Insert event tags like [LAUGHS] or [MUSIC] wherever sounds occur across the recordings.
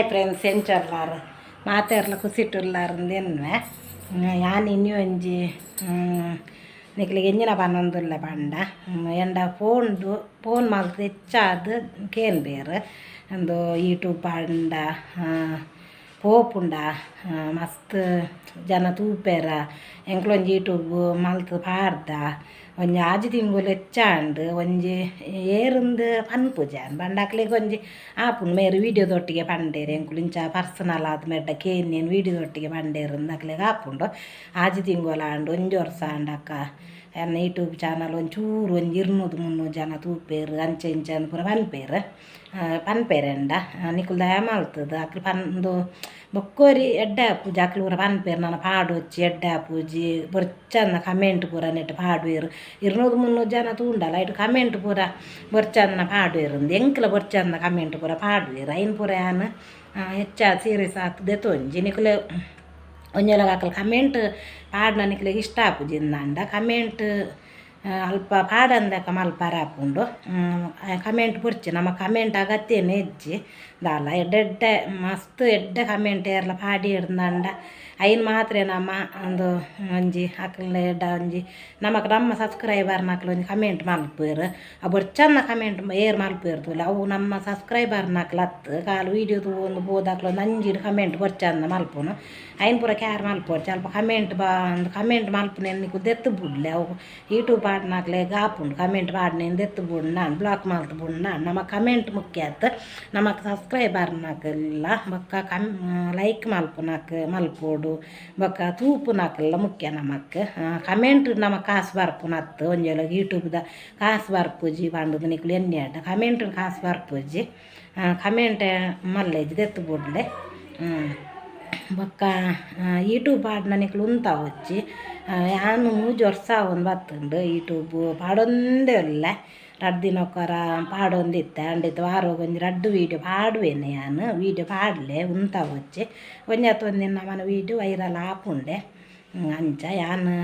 Hi friends ಎಂಚಲ್ಲಾರು ಮಾತೆರ್ಲ ಕುಸಿಟ್ಟುಲ್ಲಾರಂದು ಎನ್ವೆ ಯಾನ್ ಇನ್ನೂ ಒಂಜಿ ನಿಕ್ಲಿಗೆ ಎಂಜಿನ ಪನ್ನೊಂದುಲ್ಲ ಪಂಡ ಎಂಡ ಫೋನ್ದು ಫೋನ್ ಮಾಲ್ತು ಹೆಚ್ಚಾದ ಕೇನ್ ಬೇರೆ. ಒಂದು ಯೂಟ್ಯೂಬ್ ಪಂಡ ಪೋಪುಂಡ ಮಸ್ತ್ ಜನ ತೂಪೆರ. ಎಂಕ್ಲೊಂಜಿ ಯೂಟ್ಯೂಬ್ ಮಲ್ತು ಪಾಡ್ದ. ಒಂಜಿ ಆಜಿ ತಿಂಗುಲು ಹೆಚ್ಚಾಂಡ್ ಒಂಜಿ ಏರುಂದು ಪನ್ಪುಜಾನ್ ಬಂಡಾಕ್ಲೆಗ್ ಒಂಜಿ ಆಪುಂಡು ಮೇರು ವೀಡಿಯೋದೊಟ್ಟಿಗೆ ಪಂಡೇರು ಎಂಕುಲು ಇಂಚ ಪರ್ಸನಲ್ ಆದ್ ಮೆಡ್ಡ ಕೇನ್ಯನ್ ವೀಡಿಯೋದೊಟ್ಟಿಗೆ ಪಂಡೇರು ಅಕ್ಲೆಗ್ ಆಪುಂಡು ಆಜಿ ತಿಂಗೊಲಾಂಡ್ ಒಂಜಿ ವರ್ಷ ಆಂಡಕ್ಕ ನನ್ನ ಯೂಟ್ಯೂಬ್ ಚಾನಲ್ ಒಂಚೂರು ಒಂದು ಇರ್ನೂರು ಮುನ್ನೂರು ಜನ ತೂಪೇರು ಅಂಚೆ ಇಂಚೆ ಅಂದ್ಪುರ ಪನ್ಪೇರು ಪನ್ಪೇರೆಂಡ ನಿಕುಲ್ ದಯ ಮಾಲ್ತದ ಅಕ್ಲು ಪಂದು ಬೊಕ್ಕೋರಿ ಎಡ್ಡೆ ಪೂಜೆ ಅಕ್ಲು ಪೂರ ಪನ್ಪೇರು ನಾನು ಪಾಡು ಹಚ್ಚಿ ಎಡ್ಡೆ ಪೂಜೆ ಬೊರ್ಚಂದ ಕಮೆಂಟ್ ಪೂರ ನೆಟ್ಟು ಪಾಡುವೇರು ಇರ್ನೂರು ಮುನ್ನೂರು ಜನ ತೂಂಡಲ್ಲ ಇಟ್ಟು ಕಮೆಂಟ್ ಪೂರ ಬೊರ್ಚಂದನ ಪಾಡುವೇರು ಎಂಕಲ ಬೊರ್ಚಂದ ಕಮೆಂಟ್ ಪೂರ ಪಾಡುವೇರು ಐನ್ ಪೂರ ಏನು ಹೆಚ್ಚಾದ ಸೀರಿಯಸ್ ಆಗ್ತದೆ ತೊಂಜಿ ನಿಕುಲೆ ಒಂಜಲ ಅಕಲ್ ಕಮೆಂಟ್ ಪಾಡ್ನ ನಿಕ್ಲೆಗ್ ಇಷ್ಟ ಆಪುಜಿಂದಾಂಡ ಕಮೆಂಟ್ ಅಲ್ಪ ಪಾಡಂದಕ ಮಲ್ಪರ ಆಪುಂಡು ಕಮೆಂಟ್ ಪುರ್ಚಿ. ನಮ್ಮ ಕಮೆಂಟ್ ಅಗತ್ಯನೇ ಹೆಜ್ಜಿ ದಾಲ ಎಡ್ಡೆ ಮಸ್ತ್ ಎಡ್ಡೆ ಕಮೆಂಟ್ ಏರ್ಲ ಪಾಡಿ ಇಡ್ದಾಂಡ ಐನ್ ಮಾತ್ರ ನಮ್ಮ ಒಂದು ಒಂಜಿ ಅಕ್ಲ ಎಡ್ಡ ಒಂಜಿ, ನಮಕ್ ನಮ್ಮ ಸಬ್ಸ್ಕ್ರೈಬರ್ನಕ್ಲು ಒಂಜಿ ಕಮೆಂಟ್ ಮಲ್ಪೇರು ಆ ಚಂದ ಕಮೆಂಟ್ ಏರ್ ಮಲ್ಪೇರ್ದುಲ್ಲ ಅವು ನಮ್ಮ ಸಬ್ಸ್ಕ್ರೈಬರ್ನಕ್ಲ ಹತ್ತು ಕಾಲು ವೀಡಿಯೋ ಒಂದು ಬೋದಾಕ್ಲು ಒಂದು ಅಂಜಿಡು ಕಮೆಂಟ್ ಬರ್ಚಂದ ಮಲ್ಪುನು. ಐನ್ ಪೂರ ಕ್ಯಾರ್ ಮಲ್ಪೋಡು ಸ್ವಲ್ಪ ಕಮೆಂಟ್ ಬಾ ಒಂದು ಕಮೆಂಟ್ ಮಲ್ಪುನೆ ನಿಕ್ಕು ದೆತ್ತು ಬುಡ್ಲೆ ಅವು ಯೂಟ್ಯೂಬ್ ಪಾಡ್ನಾಕ್ಲೆ ಗಾಪುಂಡು ಕಮೆಂಟ್ ಪಾಡ್ನೇನು ದೆತ್ತು ಬುಡ್ ನಾನು ಬ್ಲಾಕ್ ಮಲ್ತು ಬುಡ್ ನಾನು ನಮ್ಮ ಕಮೆಂಟ್ ಮುಖ್ಯ ಆಯ್ತು ನಮಕ್ ಸಬ್ಸ್ಕ್ರೈಬರ್ನಾಕೆಲ್ಲ ಬೊಕ್ಕ ಕಮ್ ಲೈಕ್ ಮಲ್ಪುನಾಕ್ ಮಲ್ಪೋಡು ಬೊಕ್ಕ ತೂಪುನಾಕೆಲ್ಲ ಮುಖ್ಯ ನಮಕ್ ಕಮೆಂಟ್ ನಮ ಕಾಸು ಬರ್ಪುನತ್ತು ಒಂಜೊಲ ಯೂಟ್ಯೂಬ್ದ ಕಾಸು ಬರ್ಪುಜಿ ಪಂಡುದು ನಿಕ್ಲು ಎಣ್ಣೆ ಅಡ್ಡ ಕಮೆಂಟ್ ಕಾಸು ಬರ್ಪುಜಿ ಕಮೆಂಟ್ ಮಲ್ಲೇಜ್ ದೆತ್ತು ಬುಡ್ಲೆ ಬಕ್ಕ ಯೂಟ್ಯೂಬ್ ಹಾಡು ನನಗೆ ಉಂತಾವು ಒಚ್ಚಿ ಯಾನು ಮೂಜಿ ವರ್ಷ ಒಂದು ಬತ್ತುಂಡು ಯೂಟ್ಯೂಬ್ ಪಾಡೊಂದೇ ಇಲ್ಲ ರಡ್ಡು ದಿನಕ್ಕೊರ ಪಾಡೊಂದಿತ್ತೆ ಅಂಡಿತ್ತ ವಾರ ಒಂದು ರಡ್ಡು ವೀಡಿಯೋ ಪಾಡುವೇನೆ ಯಾನು ವೀಡಿಯೋ ಪಾಡಲೆ ಉಂತಾವು ಒಚ್ಚಿ ಒಂದು ದಿನ ಮನೆ ವೀಡಿಯೋ ವೈರಲ್ ಹಾಕೊಂಡೆ ಅಂಚ ಯಾನು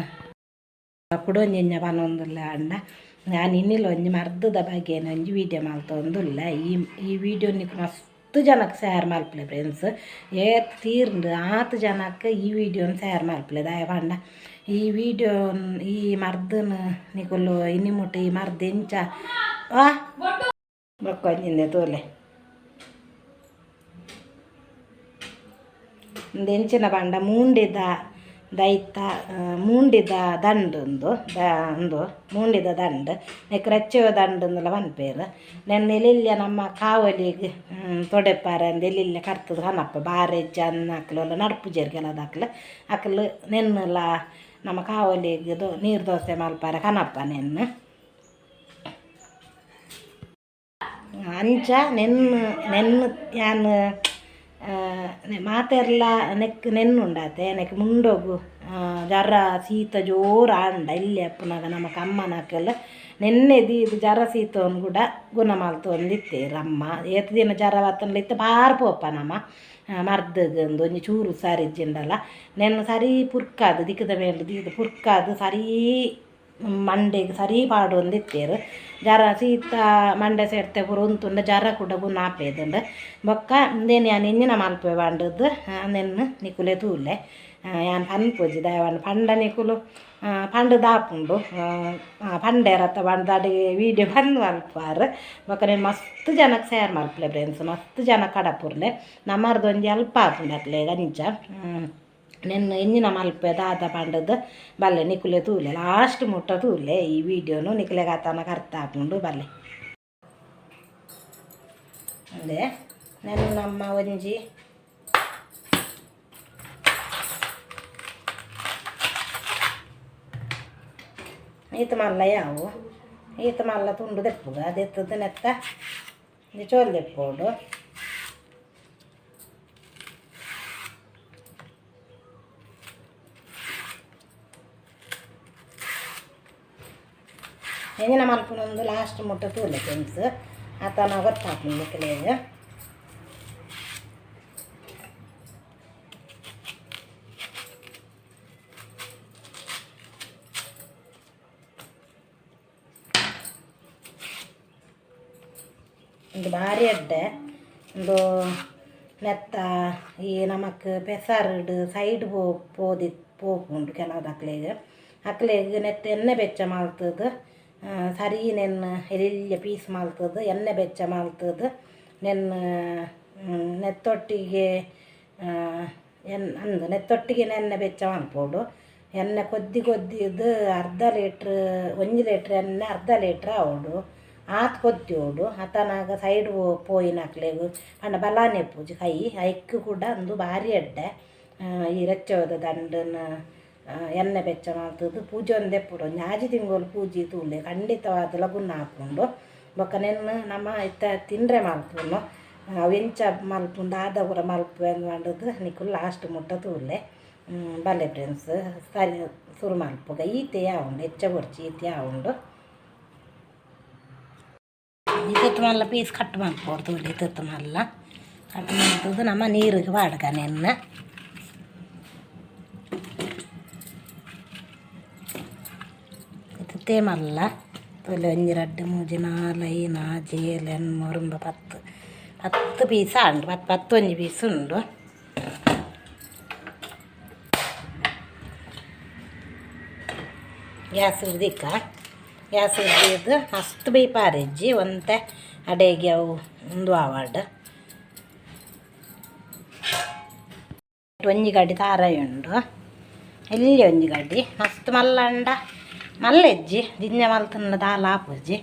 ಪುಡೊಂಜಿಂಜ ಪನೊಂದುಲ್ಲ ಅಣ್ಣ ನಾನು ಇನ್ನಿಲ್ಲ ಒಂದು ಮರ್ದದ ಬಗ್ಗೆ ಒಂಜಿ ವೀಡಿಯೋ ಮಾಡ್ತಾ ಮಾಲ್ತೊಂದುಲ್ಲ ಈ ಈ ವೀಡಿಯೋ ನಿಕ್ ಮಸ್ತ್ ಹತ್ತು ಜನಕ್ಕೆ ಶೇರ್ ಮಲ್ಪಲೆ ಫ್ರೆಂಡ್ಸ್ ಏತ್ ತೀರ್ಂಡು ಆತು ಜನಕ್ಕೆ ಈ ವೀಡಿಯೋನ ಶೇರ್ ಮಲ್ಪಲೆ ದಯ ಪಂಡ ಈ ವಿಡಿಯೋ ಈ ಮರ್ದನ ನಿಕುಲು ಇನಿ ಮುಟ್ಟ ಈ ಮರ್ದ ಎಂಚ ಆ ಬೊಕ್ಕೊಂಜಿಂದೆ ತೋಲೆ ಒಂದು ಎಂಚಿನ ಪಂಡ ಮೂಂಡಿದ ದೈತ ಮುಂಡಿದ ದಂಡೊಂದು ದ ಒಂದು ಮುಂಡಿದ ದಂಡು ನೆಕ್ ರಚ್ಚೆಯ ದಂಡಂದೆಲ್ಲ ಪನ್ಪೇರು ನೆನ್ನೆ ಎಲ್ಲಿಲ್ಲ ನಮ್ಮ ಕಾವಲಿಗೆ ತೊಡೆಪಾರ ಅಂದ ಎಲ್ಲಿಲ್ಲ ಕರ್ತದ ಕನಪ್ಪ ಬಾರೆಜ್ಜ ಎಲ್ಲ ನಡ್ಪು ಜರ್ಗೆಲ್ಲ ಅದಾಕ್ಲೆ ಅಕ್ಲು. ನೆನ್ನೆಲ್ಲ ನಮ್ಮ ಕಾವಲಿಗೆ ದೋ ನೀರು ದೋಸೆ ಮಲ್ಪಾರ ಕನಪ್ಪ ನೆನ್ನು. ಅಂಚ ನೆನ್ನು ನೆನ್ನು ಯಾನ್ ಮಾತೆರ್ಲ ನೆಕ್, ನೆನ್ನುಂಡಾತೆ, ನೆಕ್ ಮುಂಡೋಗು. ಜರ ಸೀತ ಜೋರು ಆಂಡ ಇಲ್ಲಿ ಅಪ್ಪನಾಗ ನಮಕ್ ಕಮ್ಮನಕ್ಕೆಲ್ಲ ನೆನ್ನೆದಿ ಇದು ಜರ ಶೀತವನ್ನು ಕೂಡ ಗುಣ ಮಲ್ತೊಂದಿತ್ತೇರು ಅಮ್ಮ ಏತ್ ದಿನ ಜರ ಬತ್ತನ್ಲ ಇತ್ತು ಬಾರ್ ಪೋಪ ನಮ್ಮ ಮರ್ದಗಂದು ಒಂಜಿ ಚೂರು ಸಾರಿಜ್ಜಿಂಡಲ್ಲ ನೆನ್ನ ಸರಿ ಪುರ್ಕಾದು, ದಿಕ್ಕದ ಮೇಲೆ ಇದು ಪುರ್ಕಾದು ಸರಿ ಮಂಡೆಗ್ ಸರಿ ಪಾಡು ಒಂದಿತ್ತೇರು ಜರ ಸೀತ ಮಂಡೆ ಸೇರ್ತೆ ಪೂರ ಉಂತುಂಡ ಜರ ಕೂಡ ಗುಣ ಆಪೇದುಂಡು ಬೊಕ್ಕ ಇಂದೇನು ಯಾನ್ ಇಂಜಿನ ಮಲ್ಪೆ ಬಾಂಡದ್ದು ನೆನ್ನು ನಿಕುಲೆ ತೂಲೆ. ಯಾನ್ ಪನ್ಪುಜಿ ದಯವಾಂಡ್ ಪಂಡ ನಿಕುಲು ಪಂಡ ದಾಪುಂಡು. ಪಂಡೆ ಪಂಡೇರತ್ತ ಬಂದು ಅಡಿಗೆ ವೀಡಿಯೋ ಬಂದು ಮಲ್ಪಾರು ಬೊಕ್ಕ ನೀನು ಮಸ್ತ್ ಜನಕ್ಕೆ ಸೇರ್ ಮಲ್ಪಲೆ ಫ್ರೆಂಡ್ಸ್ ಮಸ್ತ್ ಜನ ಕಡಪುರ್ಲೆ. ನಮ್ಮರ್ದು ಒಂಜಿ ಅಲ್ಪ ಆಪುಂಡು ಅಕ್ಲೆ ಗಂಜ. ನೆನ್ನ ಇಂಜಿನ ಮಲ್ಪೆ ದಾದ ಪಂಡದು ಬಲ್ಲೆ ನಿಕುಲೆ ತೂಲೆ ಲಾಸ್ಟ್ ಮುಟ್ಟ ತೂಲೆ. ಈ ವಿಡಿಯೋನು ನಿಕುಲೆ ಗಾತನ ಕರ್ತ ಹಾಕೊಂಡು ಬಲ್ಲೆ. ಅಂದೆ ನಾನು ನಮ್ಮ ಒಂಜಿ. ಈತ ಮಲ್ಲ ಯಾವು? ಈತ ಮಲ್ಲ ತುಂಡು ದೆಪ್ಪುಗ ಅದೆತ್ತದ ನೆತ್ತ. ಚೋಲ್ ದೆಪ್ಪೋಡು ಎಂಜಿನ ಮಲ್ಪುನೊಂದು ಲಾಸ್ಟ್ ಮುಟ್ಟ ತೂಲೆ ಫ್ರೆಂಡ್ಸ್ ಆತ ನಾವು ಗೊತ್ತಾಗ್ಲಿ ಕೆಲವು ಒಂದು ಭಾರಿ ಅಡ್ಡೆ ಒಂದು ನೆತ್ತ ಈ ನಮಕ್ ಪೆಸರ್ಡ್ ಸೈಡ್ ಪೋ ಪೋದಿ ಪೋಪುಂಡು ಕೆಲವು ಅಕ್ಲೆಗ್ ಅಕ್ಲೆಗ್ ನೆತ್ತ ಎಣ್ಣೆ ಬೆಚ್ಚ ಮಲ್ತದು ಸರಿ ನೆನ್ನ ಎಲ್ಲ ಪೀಸ್ ಮಾಲ್ತದ, ಎಣ್ಣೆ ಬೆಚ್ಚ ಮಾಲ್ತದ. ನೆನ್ನ ನೆತ್ತೊಟ್ಟಿಗೆ ಎನ್, ಅಂದು ನೆತ್ತೊಟ್ಟಿಗೆ ಎಣ್ಣೆ ಬೆಚ್ಚ ಮಾಡ್ಬೋದು. ಎಣ್ಣೆ ಕೊದ್ದಿ ಕೊದ್ದಿದ್ದು ಅರ್ಧ ಲೀಟ್ರ್, ಒಂದು ಲೀಟ್ರ್ ಎಣ್ಣೆ ಅರ್ಧ ಲೀಟ್ರ್ ಅವಡು ಆತ್ ಕೊದ್ದೋಡು ಆತನಾಗ ಸೈಡ್ ಪೋಯಿನ ಹಾಕ್ಲೆಗು ಅಣ್ಣ ಬಲಾನೆ ಪೂಜೆ. ಕೈ, ಐಕ್ ಕೂಡ ಅಂದು ಭಾರಿ ಎಡ್ಡೆ. ಈ ರೆಚ್ಚೋದ ದಂಡನ ಎಣ್ಣೆ ಬೆಚ್ಚ ಮಾಡ್ತದ್ದು ಪೂಜೆ ಒಂದೇ ಪುಡು ಒಂದು ಆಜಿ ತಿಂಗಳು ಪೂಜೆ ತೂಲೆ ಖಂಡಿತವಾದ ಲಗುನ್ನ ಹಾಕ್ಕೊಂಡು ಬೊಕ್ಕ ನೆನ್ನು ನಮ್ಮ ಇತ್ತ ತಿಂದ್ರೆ ಮಲ್ಪುನು ಅವೆಂಚ ಮಲ್ಪುಂಡು, ಆದ ಕೂಡ ಮಲ್ಪು ಮಾಡೋದು ನಿಕ್ಕು ಲಾಸ್ಟ್ ಮುಟ್ಟ ತೂಲೆ ಬಲ್ಲೆ ಫ್ರೆಂಡ್ಸ್ ಸರಿ, ಸುರು ಮಲ್ಪುಗ. ಈತೆ ಯಾವುಂಡು? ಹೆಚ್ಚ ಕೊಡ್ಚಿ, ಈತೆ ಯಾವುಂಡು? ಇತ್ತು ಮಲ್ಲ ಪೀಸ್ ಕಟ್ ಮಾಡ್ಬೋದು ತೂಲಿ ಇತ್ತು ಮಲ್ಲ. ಕಟ್ ಮಾಡ್ತದ್ದು ನಮ್ಮ ನೀರಿಗೆ ಬಾಡ್ಗ ನೆನ್ನ. ತೇಮಲ್ಲ ತೊಲೆ ಒಂಜಿ ರಡ್ಡು ಮೂಜಿ, ನಾಲ್ ಐನ ಆಜಿ ಏಳು പത്ത് ಉಂಡು ಪತ್ತು ಪತ್ತೊಂಜಿ ಪೀಸ್ ಉಂಡು. ಗ್ಯಾಸ್ ಹಿಡ್ದಿಕ್ಕ ಗ್ಯಾಸ್ ಹಿಡ್ದಿದ್ದು ಅಷ್ಟು ಬೈ ಪಾರೆಜ್ಜಿ, ಒಂತೆ ಅಡೆಗೆ ಅವು ಒಂದು ಆವಾಡ್. ಒಂಜಿ ಗಡ್ಡಿ ತಾರಾಯಿ ಉಂಡು. ಎಲ್ಲಿ ಒಂಜಿ ಗಡಿ ಮಸ್ತ್ ಮಲ್ಲಂಡ ಮಲ್ಲೆಜ್ಜಿ ದಿಂಜ ಮಲ್ತನ್ನ ದಾಲ ಆಪುಜ್ಜಿ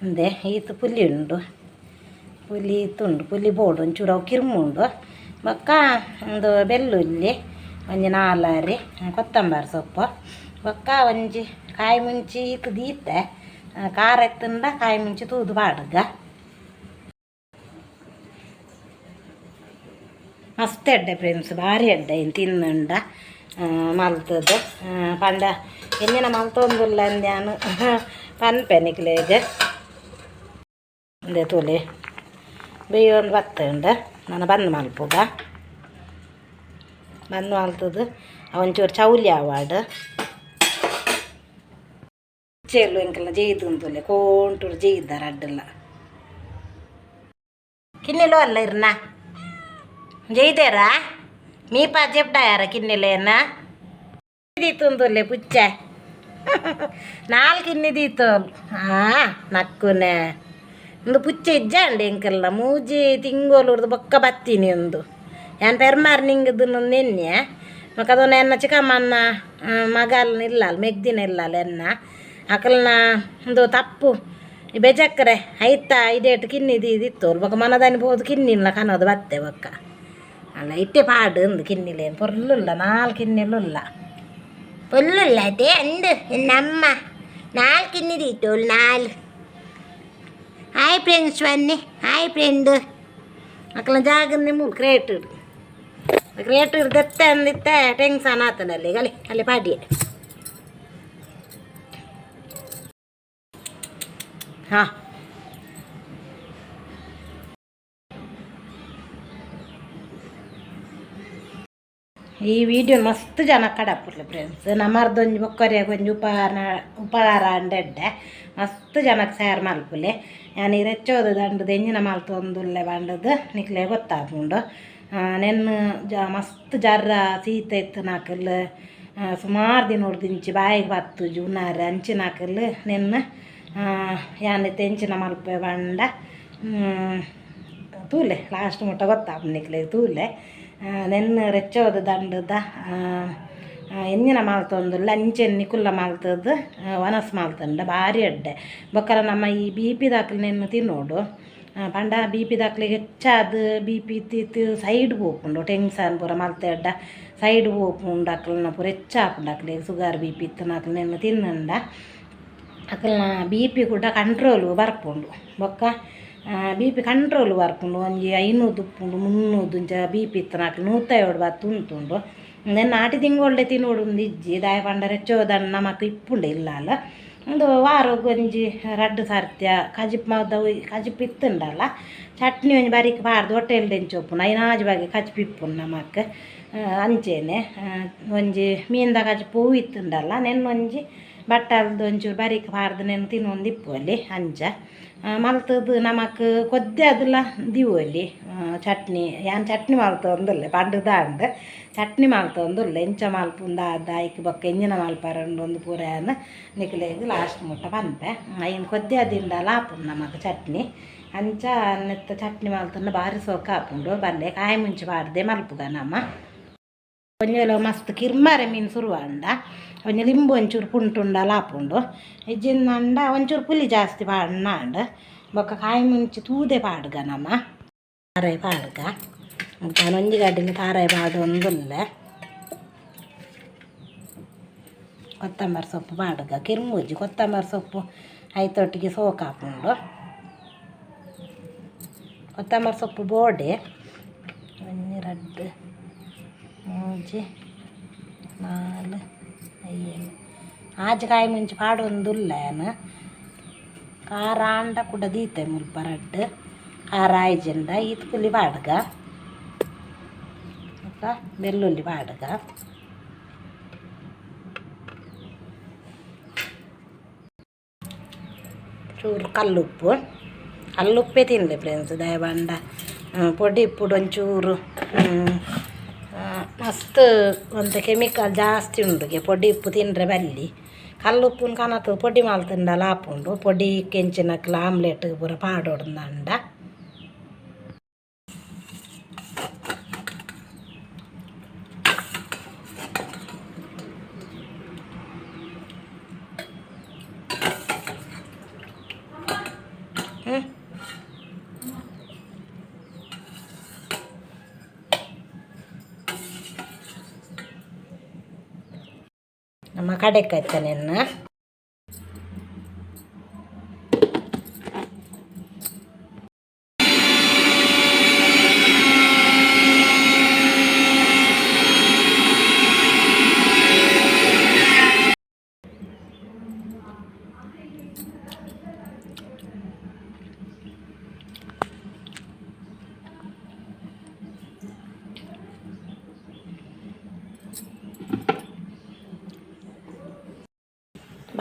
ಮುಂದೆ ಈತು ಪುಲಿ ಉಂಡು ಪುಲಿ ತುಂಡು ಪುಲಿ ಬೋಡು ಒಂಚೂರು ಅವು ಕಿರ್ಮುಂಡು ಬೊಕ್ಕ ಒಂದು ಬೆಳ್ಳುಳ್ಳಿ ಒಂಜಿ ನಾಲಾರಿ ಕೊತ್ತಂಬರಿ ಸೊಪ್ಪು ಬೊಕ್ಕ ಒಂಜಿ ಕಾಯಿ ಮುಂಚಿ ಈತು ದೀತೆ ಆ, ಖಾರ ಎತ್ತಂಡ ಕಾಯಿ ಮುಂಚಿ ತೂದು ಬಾಡ್ಗ ಮಸ್ತ್ ಎಡ್ಡೆ ಫ್ರೆಂಡ್ಸ್ ಭಾರಿ ಎಡ್ಡೆ ಇನ್ನು ತಿನ್ನುಂಡ ಮಲ್ತದ್ದು ಆ, ಪಂಡ ಎಂಜಿನ ಮಲ್ತೊಂದುಲ್ಲ ഞാൻ ಪನ್ಪೆ ನಿಕ್ಲೇಜ್ തൊലി ಬೇಯೊಂದು ಬತ್ತುಂಡು ನಾನು ಬಂದು ಮಲ್ಪುಗ ಬಂದು ಮಲ್ತದ್ದು ಒಂಚೂರು ಚೌಲಿ ಆವಾಡು ಚೇಲು ಇಂಕೆಲ್ಲ ಜೈದು ಅಂತುಲೆ ಕೋಂಟೂರು ಜೈದಾರ ಅಡ್ಡಲ್ಲ ಕಿನ್ನಿಲೋ ಅಲ್ಲ ಇರ್ನ? ಜೈದೇರಾ ಮೀಪಾ ಜೆಪ್ಡಾಯಾರ ಕಿನ್ನಿಲೇನ? ದೀತುಂದುಲ್ಲೆ ಪುಚ್ಚ. [LAUGHS] ನಾಲ್ಕು ಇನ್ನಿದೀತು. ಹಾ ನಕ್ಕುನೆ. ಒಂದು ಪುಚ್ಚೆ ಇಜ್ಜ ಅಂಡೆ ಇಂಕಲ್ಲ ಮೂಜಿ ತಿಂಗೋಲು ಬೊಕ್ಕ ಬತ್ತೀನಿ ಒಂದು ಯಾನ್ ಪೆರ್ಮಾರ್ ನಿಂಗದು ನಿನ್ನೆ ಮಕ್ಕ ಅದನ್ನ ಎನ್ನ ಮನ್ನ ಮಗಲ್ನ ಇಲ್ಲ ಅಲ್ಲ ಮೆಗ್ದಿನ ಇಲ್ಲ ಅಲ್ಲ ಎನ್ನ. ಅಕಲ್ನ ಒಂದು ತಪ್ಪು. ಈ ಬೆಜಕ್ರೆ ಐತಾ ಇದೇಟ್ ಕಿನ್ನಿದು ಇದಿತ್ತು ಬೊಕ್ಕ ಮನದಾನಿ ಬೋದು ಕಿನ್ನಿಲ್ಲ, ಕನೋದು ಬತ್ತೆ ಬೊಕ್ಕ. ಅಲ್ಲ, ಇಟ್ಟೆ ಪಾಡು ಒಂದು ಕಿನ್ನಿಲೇನು. ಪೊರ್ಲುಲ್ಲ, ನಾಲ್ಕು ಕಿನ್ನಿಲ್ಲ ಪೊರ್ಲುಲ್ಲ ಅದೇ ಅಂದು ನಮ್ಮ ನಾಲ್ಕು ಕಿನ್ನಿದೀತು ನಾಲ್ ಹಾಯ್ ಫ್ರೆಂಡ್ಸ್ ಬನ್ನಿ ಹಾಯ್ ಫ್ರೆಂಡ್ ಮಕ್ಕಳ ಜಾಗ ನಿಮ್ಮ ಕ್ರೇಟ್ ಇಡು ಕ್ರೇಟ್ ಇರ್ದತ್ತೆ ಅಂದಿತ್ತೆ ಟೆನ್ಷನ್ ಆತನಲ್ಲಿ ಅಲ್ಲಿ ಅಲ್ಲಿ ಪಾಡಿ ಹಾಂ ಈ ವಿಡಿಯೋ ಮಸ್ತ್ ಜನ ಕಡಪುರ್ಲಿ ಫ್ರೆಂಡ್ಸ್ ನಮ್ಮರ್ದೊಂಜಿ ಬೊಕ್ಕರಿಯಾಗ ಒಂಜಿ ಉಪಹಾರ ಉಪಹಾರ ಅಂಡೆಡ್ಡೆ. ಮಸ್ತ್ ಜನಕ್ಕೆ ಸೇರ್ ಮಲ್ಪುಲೆ. ನಾನು ಈ ರೆಚ್ಚೋದು ದಂಡದ ಎಂಜಿನ ಮಲ್ತೊಂದುಲ್ಲೆ ಬಂಡದು, ನಿಕ್ಲೆ ಗೊತ್ತಾಗ್ಕೊಂಡು ನೆನ್ನು ಜ, ಮಸ್ತ್ ಜರ್ರ ಸೀತ ಇತ್ತು ನಾಕಲ್ ಸುಮಾರು ದಿನ ಹೊಡ್ದಿಂಚಿ ಬಾಯಿಗೆ ಬತ್ತು ಜೂನಾರ ಅಂಚಿನಾಕಲ್ ನೆನ್ನ ಯಾನೆ ತೆಂಚಿನ ಮಲ್ಪೆ ಬಂಡ. ತೂಲೆ ಲಾಸ್ಟ್ ಮುಟ್ಟ ಗೊತ್ತಾಪ ನಿಕ್ಲೆ ತೂಲೆ. ನೆನ್ನ ರೆಚ್ಚೋದು ದಂಡದ ಎಂಜಿನ ಮಾಲ್ತೊಂದುಲ್ಲ ಅಂಚೆನ್ನಿ ಕುಲ್ಲ ಮಾಲ್ತದ್ದು ವನಸ್ ಮಾಲ್ತಂಡ ಭಾರಿ ಅಡ್ಡೆ. ಬೊಕ್ಕರ ನಮ್ಮ ಈ ಬಿ ಪಿ ದಾಖಲೆ ನೆನ್ನು ತಿನ್ನೋಡು. ಪಂಡ ಬಿ ಪಿ ದಾಖಲೆ ಹೆಚ್ಚಾದ ಬಿ ಪಿ ತಿತ್ತು ಸೈಡ್ ಪೋಪುಂಡು ಟೆನ್ಸನ್ ಪೂರ ಮಲ್ತೆಡ್ಡ ಸೈಡ್ ಪೋಪುಂಡು ಅಕ್ಕಲನ್ನ ಪೂರ ಹೆಚ್ಚಾಪುಂಡು ಅಕ್ಲೆಗೆ ಸುಗರ್ ಬಿ ಪಿ ಇತ್ತು ನೆನ್ನು ತಿನ್ನಂಡ ಅಕಲ್ನ ಬಿ ಪಿ ಕೂಡ ಕಂಟ್ರೋಲ್ ಬರ್ಕೊಂಡು, ಬೊಕ್ಕ ಬಿ ಪಿ ಕಂಟ್ರೋಲ್ ಬರ್ಪುಂಡು ಒಂಜಿ ಐನೂರು ಉಪ್ಪುಂಡು ಮುನ್ನೂರು ಇಂಚ ಬಿ ಪಿ ಇತ್ತನಾಕ್ ನೂತೈವಡು ಬತ್ತು ಉಂಟುಂಡು ನೆನ್ನ ನಾಟಿ ತಿಂಗೊಳ್ಳೆ ತಿನ್ನೋಡು ಇಜ್ಜಿ, ದಾಯ ಪಂಡ ರೆಚ್ಚೋದನ್ನ ನಮಕ್ ಇಪ್ಪುಂಡು ಇಲ್ಲ ಅಲ್ಲ. ಒಂದು ವಾರ ಒಂಜಿ ರಡ್ಡು ಸರ್ತ್ಯ ಕಜಿಪ್ ಮದ ಕಜಿಪ್ ಇತ್ತುಂಡಲ್ಲ ಚಟ್ನಿ ಒಂಜಿ ಬರೀಕ್ ಬಾರ್ದು ಹೊಟ್ಟೆಲ್ ದೆಂಚೊಪ್ಪುನ ಐನಾಜು ಬಗೆ ಕಜಿಪ್ ಇಪ್ಪುಂಡು ನಮಕ್ ಅಂಚೇನೆ ಒಂಜಿ ಮೀನ್ದ ಕಜಿಪ್ ಹೂವು ಇತ್ತುಂಡಲ್ಲ ನೆನ್ನೊಂಜಿ ಬಟ್ಟಲ್ದು ಒಂಚೂರು ಬರೀಕ್ ಬಾರ್ದು ನೆನ್ ತಿನ್ನೊಂದು ಇಪ್ಪು ಅಲ್ಲಿ, ಅಂಚ. ಆ, ಮಲ್ತದ್ದು ನಮಕ್ ಅದಲ್ಲ ದಿವು ಅಲ್ಲಿ ಆ, ಚಟ್ನಿ ಯಾನ್ ಚಟ್ನಿ ಮಲ್ತೊಂದುಲ್ಲೆ ಪಂಡುದಾಂಡ್ ಚಟ್ನಿ ಮಲ್ತೊಂದುಲ್ಲೆ ಎಂಚ ಮಲ್ಪುಂದ ಅದ ಐಕ್ ಬೊಕ್ಕ ಎಂಜಿನ ಮಲ್ಪಾರಂಡು ಒಂದು ಪೂರ ಯಾನ್ ನಿಕ್ಲೆಗ್ ಲಾಸ್ಟ್ ಮುಟ್ಟ ಪನ್ಪೆ ಐನ್ ಕೊದ್ದೆ ಅದಿಂದ ಲಾಪುಂಡು ನಮಕ್ ಚಟ್ನಿ. ಅಂಚ ನೆತ್ತ ಚಟ್ನಿ ಮಲ್ತನ್ನ ಬಾರಿ ಸೋಕ ಹಾಕೊಂಡು ಬಂದೆ ಕಾಯಿ ಮುಂಚೆ ಮಾಡಿದೆ ಮಲ್ಪುಗ ನಮ್ಮ. ಒಂಜಲ ಮಸ್ತ್ ಕಿರ್ಮರೆ ಮೀನು ಸುರುವಂಡ ಒಂಜ ಲಿಂಬು ಒಂಚೂರು ಪುಂಟುಂಡ ಲಾಪುಂಡು ಇಜ್ಜಿಂದಂಡ ಒಂಚೂರು ಪುಲಿ ಜಾಸ್ತಿ ಪಾಡ್ನಾಂಡ್ ಬೊಕ್ಕ ಕಾಯಿ ಮುಂಚೆ ತೂದೆ ಪಾಡ್ಗ ನಮ್ಮ ತಾರಾಯಿ ಪಾಡ್ಗ ನಾನು ಒಂಜಿ ಗಡ್ಡಿಲಿ ತಾರಾಯಿ ಪಾಡು ಒಂದುಲ್ಲೆ ಕೊತ್ತಂಬರಿ ಸೊಪ್ಪು ಪಾಡ್ಗ ಕಿರ್ಮುಜ್ಜಿ ಕೊತ್ತಂಬರಿ ಸೊಪ್ಪು ಐತೊಟ್ಟಿಗೆ ಸೋಕ್ ಹಾಕೊಂಡು ಕೊತ್ತಂಬರಿ ಸೊಪ್ಪು ಬೋಡೆ ಒಂಜಿ ರಡ್ಡು ಮೂಜಿ ನಾಲ್ ಐದು ಆಜಕಾಯಿ ಮುಂಚೆ ಪಾಡೊಂದುಲ್ಲ ಏನು ಖಾರ ಅಂಡ ಕೂಡ ದೀತೆ ಮುಲ್ಪ ರಡ್ಡು ಖಾರ ಐಜಿಂದ ಈತ್ ಪುಲಿ ಪಾಡ್ಗ ಮತ್ತು ಬೆಳ್ಳುಳ್ಳಿ ಪಾಡ್ಗ ಚೂರು ಕಲ್ಲುಪ್ಪು ಕಲ್ಲುಪ್ಪೇ ತಿನ್ನಲಿ ಫ್ರೆಂಡ್ಸ್ ದಯಬಂಡ ಪೊಡಿ ಇಪ್ಪುಡು ಒಂಚೂರು ಹ್ಮ್, ಆ, ಮಸ್ತ್ ಒಂದು ಕೆಮಿಕಲ್ ಜಾಸ್ತಿ ಉಂಡು ಪೊಡಿ ಉಪ್ಪು ತಿಂದರೆ ಬಲ್ಲಿ ಕಲ್ಲುಪ್ಪುನ ಕನತು ಪೊಡಿ ಮಲ್ತಂಡ ಲಾಪುಂಡು ಪೊಡಿ ಕೆಂಚಿನಕ್ಲ ಆಮ್ಲೆಟ್ ಪೂರ ಪಾಡೋಡ್ದಂಡ ನಮ್ಮ ಕಡೆಕಾಯ್ತ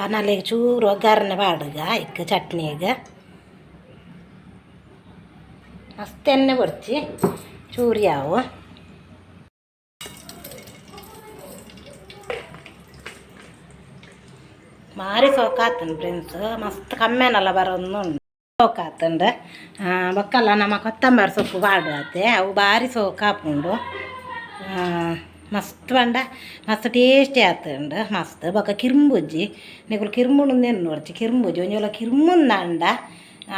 ನಿನ್ನ ಬನಾಲಿಗೆ ಚೂರು ಒಗ್ಗರಣೆ ಪಾಡುಗ ಇಕ್ಕ ಚಟ್ನಿಗೆ ಮಸ್ತ್ ಎಣ್ಣೆ ಬರ್ಚಿ ಚೂರು ಯಾವ ಮಾರಿ ಸೋಕಾತನ್ ಫ್ರೆಂಡ್ಸ್ ಮಸ್ತ್ ಕಮ್ಮೆನಲ್ಲ ಬರೋದು ಸೋಕಾತಂಡು ಬೊಕ್ಕಲ್ಲ ನಮ್ಮ ಕೊತ್ತಂಬರಿ ಸೊಪ್ಪು ಪಾಡುತ್ತೆ ಅವು ಭಾರಿ ಸೋಕಾಪುಂಡು ಆ, ಮಸ್ತ್ ಬಂಡ ಮಸ್ತ್ ಟೇಸ್ಟಿ ಆತುಂಡು ಮಸ್ತ್. ಬೊಕ್ಕ ಕಿರ್ಂಬುಜ್ಜಿ ನಿಕುಲು ಕಿರ್ಮುಂಡು ನೆನ್ ನೋಡ್ಚಿ ಕಿರ್ಂಬುಜ್ಜಿ ಒಂಜೋಲ ಕಿರ್ಮುಂದಂಡ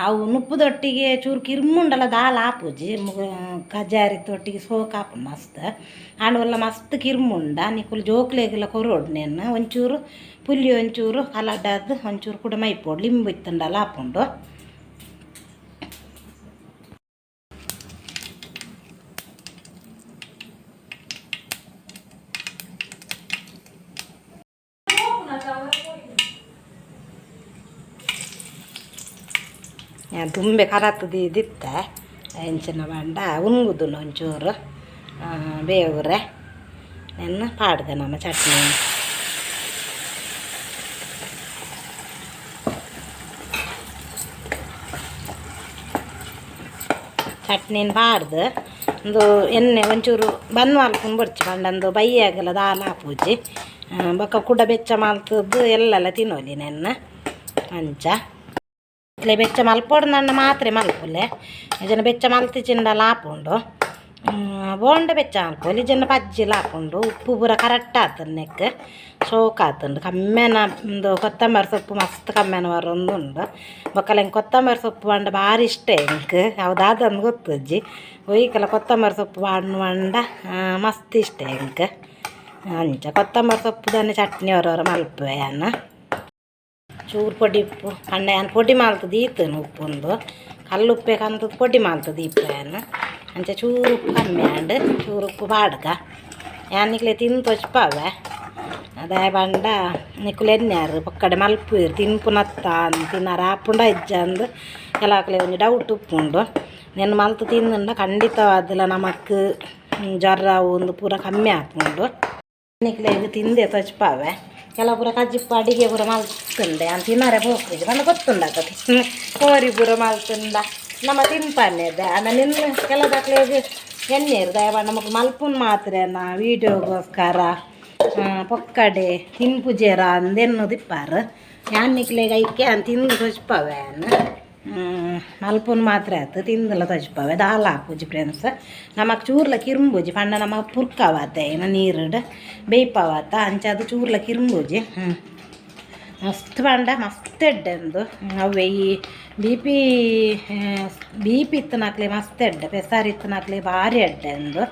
ಅವು ನುಪ್ಪುದೊಟ್ಟಿಗೆ ಚೂರು ಕಿರ್ಮುಂಡಲ ದಾಲ್ ಆಪುಜಿ ಕಜಾರಿ ತೊಟ್ಟಿಗೆ ಸೋಕ್ ಆಪುಂಡು ಮಸ್ತ್. ಆಂಡವಲ್ಲ ಮಸ್ತ್ ಕಿರ್ಮುಂಡ. ನಿಕುಲು ಜೋಕ್ಲೆಗೆಲ್ಲ ಕೊರೋಡು ನೆನ್ ಒಂಚೂರು ಪುಲ್ಲಿ, ಒಂಚೂರು ಕಲಡ್ಡದು ಒಂಚೂರು ಕೂಡ ಮೈಪೋಡು ಲಿಂಬು ಇತ್ತಂಡಲ್ಲ ಆಪುಂಡು. ഞാൻ ತುಂಬೆ ಕರತ್ತದು ಇದಿತ್ತೆ ಹೆಂಚಿನ ಬಂಡ ಉಂಗುದು ಒಂಚೂರು ಬೇವುರೆ. ನೆನ್ನ ಪಾಡ್ದೆ ನಮ್ಮ ಚಟ್ನಿ. ಚಟ್ನಿನ ಪಾಡ್ದು. ಒಂದು ಎಣ್ಣೆ ಒಂಚೂರು ಬನ್ವಾಲ್ ಬರ್ಚಿ ಬಂಡಂದು ಬೈಯಾಗೆಲ್ಲ ದಾಲ್ ಪೂಜಿ. ಬೊಕ್ಕ ಕುಡ ಬೆಚ್ಚ ಮಾಲ್ತದ್ದು ಎಲ್ಲೆಲ್ಲ ತಿನ್ನೋಲಿ ನೆನ್ನ. ಅಂಚ. ಇಟ್ಲೆ ಬೆಚ್ಚ ಮಲ್ಪೋಡು ನನ್ನ ಮಾತ್ರೆ ಮಲ್ಪುಲೆ ಜನ ಬೆಚ್ಚ ಮಲ್ತಿಚಿಂಡ ಲಾಪುಂಡು. ಬೋಂಡ ಬೆಚ್ಚ ಮಲ್ಪೋಲಿ ಜನ ಪಜ್ಜಿ ಲಾಪುಂಡು. ಉಪ್ಪು ಪೂರ ಕರೆಕ್ಟ್ ಆತನ್ ನೆಕ್ ಸೋಕ್ ಆತುಂಡು. ಕಮ್ಮೆನ ಒಂದು ಕೊತ್ತಂಬರಿ ಸೊಪ್ಪು ಮಸ್ತ್ ಕಮ್ಮೆನ ಬರೊಂದು ಉಂಡು ಬೊಕ್ಕಲ ಹೆಂಗೆ ಕೊತ್ತಂಬರಿ ಸೊಪ್ಪು ಬಂಡ ಭಾರಿ ಇಷ್ಟ ಎಂಕ್ ಯಾವ್ದಾದಂದು ಗೊತ್ತಜ್ಜಿ. ಒಯ್ಕಲ ಕೊತ್ತಂಬರಿ ಸೊಪ್ಪು ಬಾಡ್ನು ಬಂಡ ಮಸ್ತ್ ಇಷ್ಟ ಎಂಕ್ ಅಂಚ ಕೊತ್ತಂಬರಿ ಸೊಪ್ಪು ದನ್ನ ಚಟ್ನಿ ಅವರವರ ಮಲ್ಪುವೆ ಅನ್ನ. ಚೂರು ಪೊಡಿ ಅಣ್ಣ ಏನು ಪೊಡಿ ಮಾಲ್ತದ, ಈತನು ಉಪ್ಪೊಂದು. ಕಲ್ಲು ಉಪ್ಪೆ ಕಂತದ್ದು ಪೊಡಿ ಮಾಲ್ತದ ಇಪ್ಪೇನು ಅಂಚೆ ಚೂರು ಉಪ್ಪು ಕಮ್ಮಿ ಅಂಡ್ ಚೂರು ಉಪ್ಪು ಬಾಡ್ಕ ಯಾನ್ ನಿಕ್ಲೆ ತಿಂದು ತೊಚ್ಪಾವೆ ಅದೇ ಬಂಡ ನಿಕ್ಲೆ ಎನ್ಯಾರು ಪಕ್ಕಡೆ ಮಲ್ಪುರು ತಿನ್ಪುನತ್ತ ತಿನ್ನಾರ ಆಪುಂಡ ಇಜ್ಜ ಅಂದು. ಕೆಲವಕ್ಲೆ ಒಂದು ಡೌಟ್ ಉಪ್ಪುಂಡು. ನೆನ್ನೆ ಮಲ್ತು ತಿಂದುಂಡ ಖಂಡಿತವಾದಿಲ್ಲ ನಮಕ್ ಜ್ವರ ಒಂದು ಪೂರ ಕಮ್ಮಿ ಆಪುಂಡು. ನಿಕ್ಲೆ ಇದು ತಿಂದೆ ತೊಚ್ಪಾವೆ. ಕೆಲವು ಪೂರ ಕಜ್ಜಿಪ್ಪು ಅಡಿಗೆ ಪೂರ ಮಲ್ತುಂಡೆ ಅಂತ ತಿನ್ನರೆ ಹೋಗ್ತಿದ್ದೆ ನನಗೆ ಗೊತ್ತುಂಡ ಕೋರಿ ಪೂರ ಮಲ್ತುಂಡ ನಮ್ಮ ತಿಂಪನ್ನೆದ ಅನ್ನ ನಿನ್ನ ಕೆಲದಕ್ಲೇಗೆ ಎಣ್ಣೆ ಇರ್ದ ನಮಗೆ ಮಲ್ಪುನ್ ಮಾತ್ರೆನ ವೀಡಿಯೋಗೋಸ್ಕರ ಪೊಕ್ಕಡೆ ತಿಂಪುಜೇರ ಅಂದೆನ್ನು ದಿಪ್ಪಾರು ಯಾನ್ನಿಕ್ಲೆಗೆ ಐಕೆ ಅಂತ ತಿಂದು ತೊಚ್ಪವೆ ಮಲ್ಪುನ್ ಮಾತ್ರ ಆಯ್ತು. ತಿಂದಲ ತೊಚ್ಪವೆ ದಾಲ್ ಹಾಕುಜಿ ಫ್ರೆಂಡ್ಸ್. ನಮಕ್ ಚೂರ್ಲ ಕಿರುಂಬುಜಿ ಪಂಡ ನಮ್ಮ ಪುರ್ಕಾವಾತ ಏನ ನೀರುಡ್ ಬೇಯ್ಪಾವಾತ ಅಂಚದು ಚೂರ್ಲ ಕಿರುಂಬುಜಿ. ಮಸ್ತ್ ಪಂಡ, ಮಸ್ತ್ ಎಡ್ಡೆಂದು. ಅವೇ ಈ ಬಿ ಪಿ ಬಿ ಪಿ ಇತ್ತನಾಕ್ಲೆ ಮಸ್ತ್ ಎಡ್ಡೆ ಪೆಸಾರ್ ಇತ್ತನಾಕ್ಲೆ ಭಾರಿ ಎಡ್ಡೆಂದು.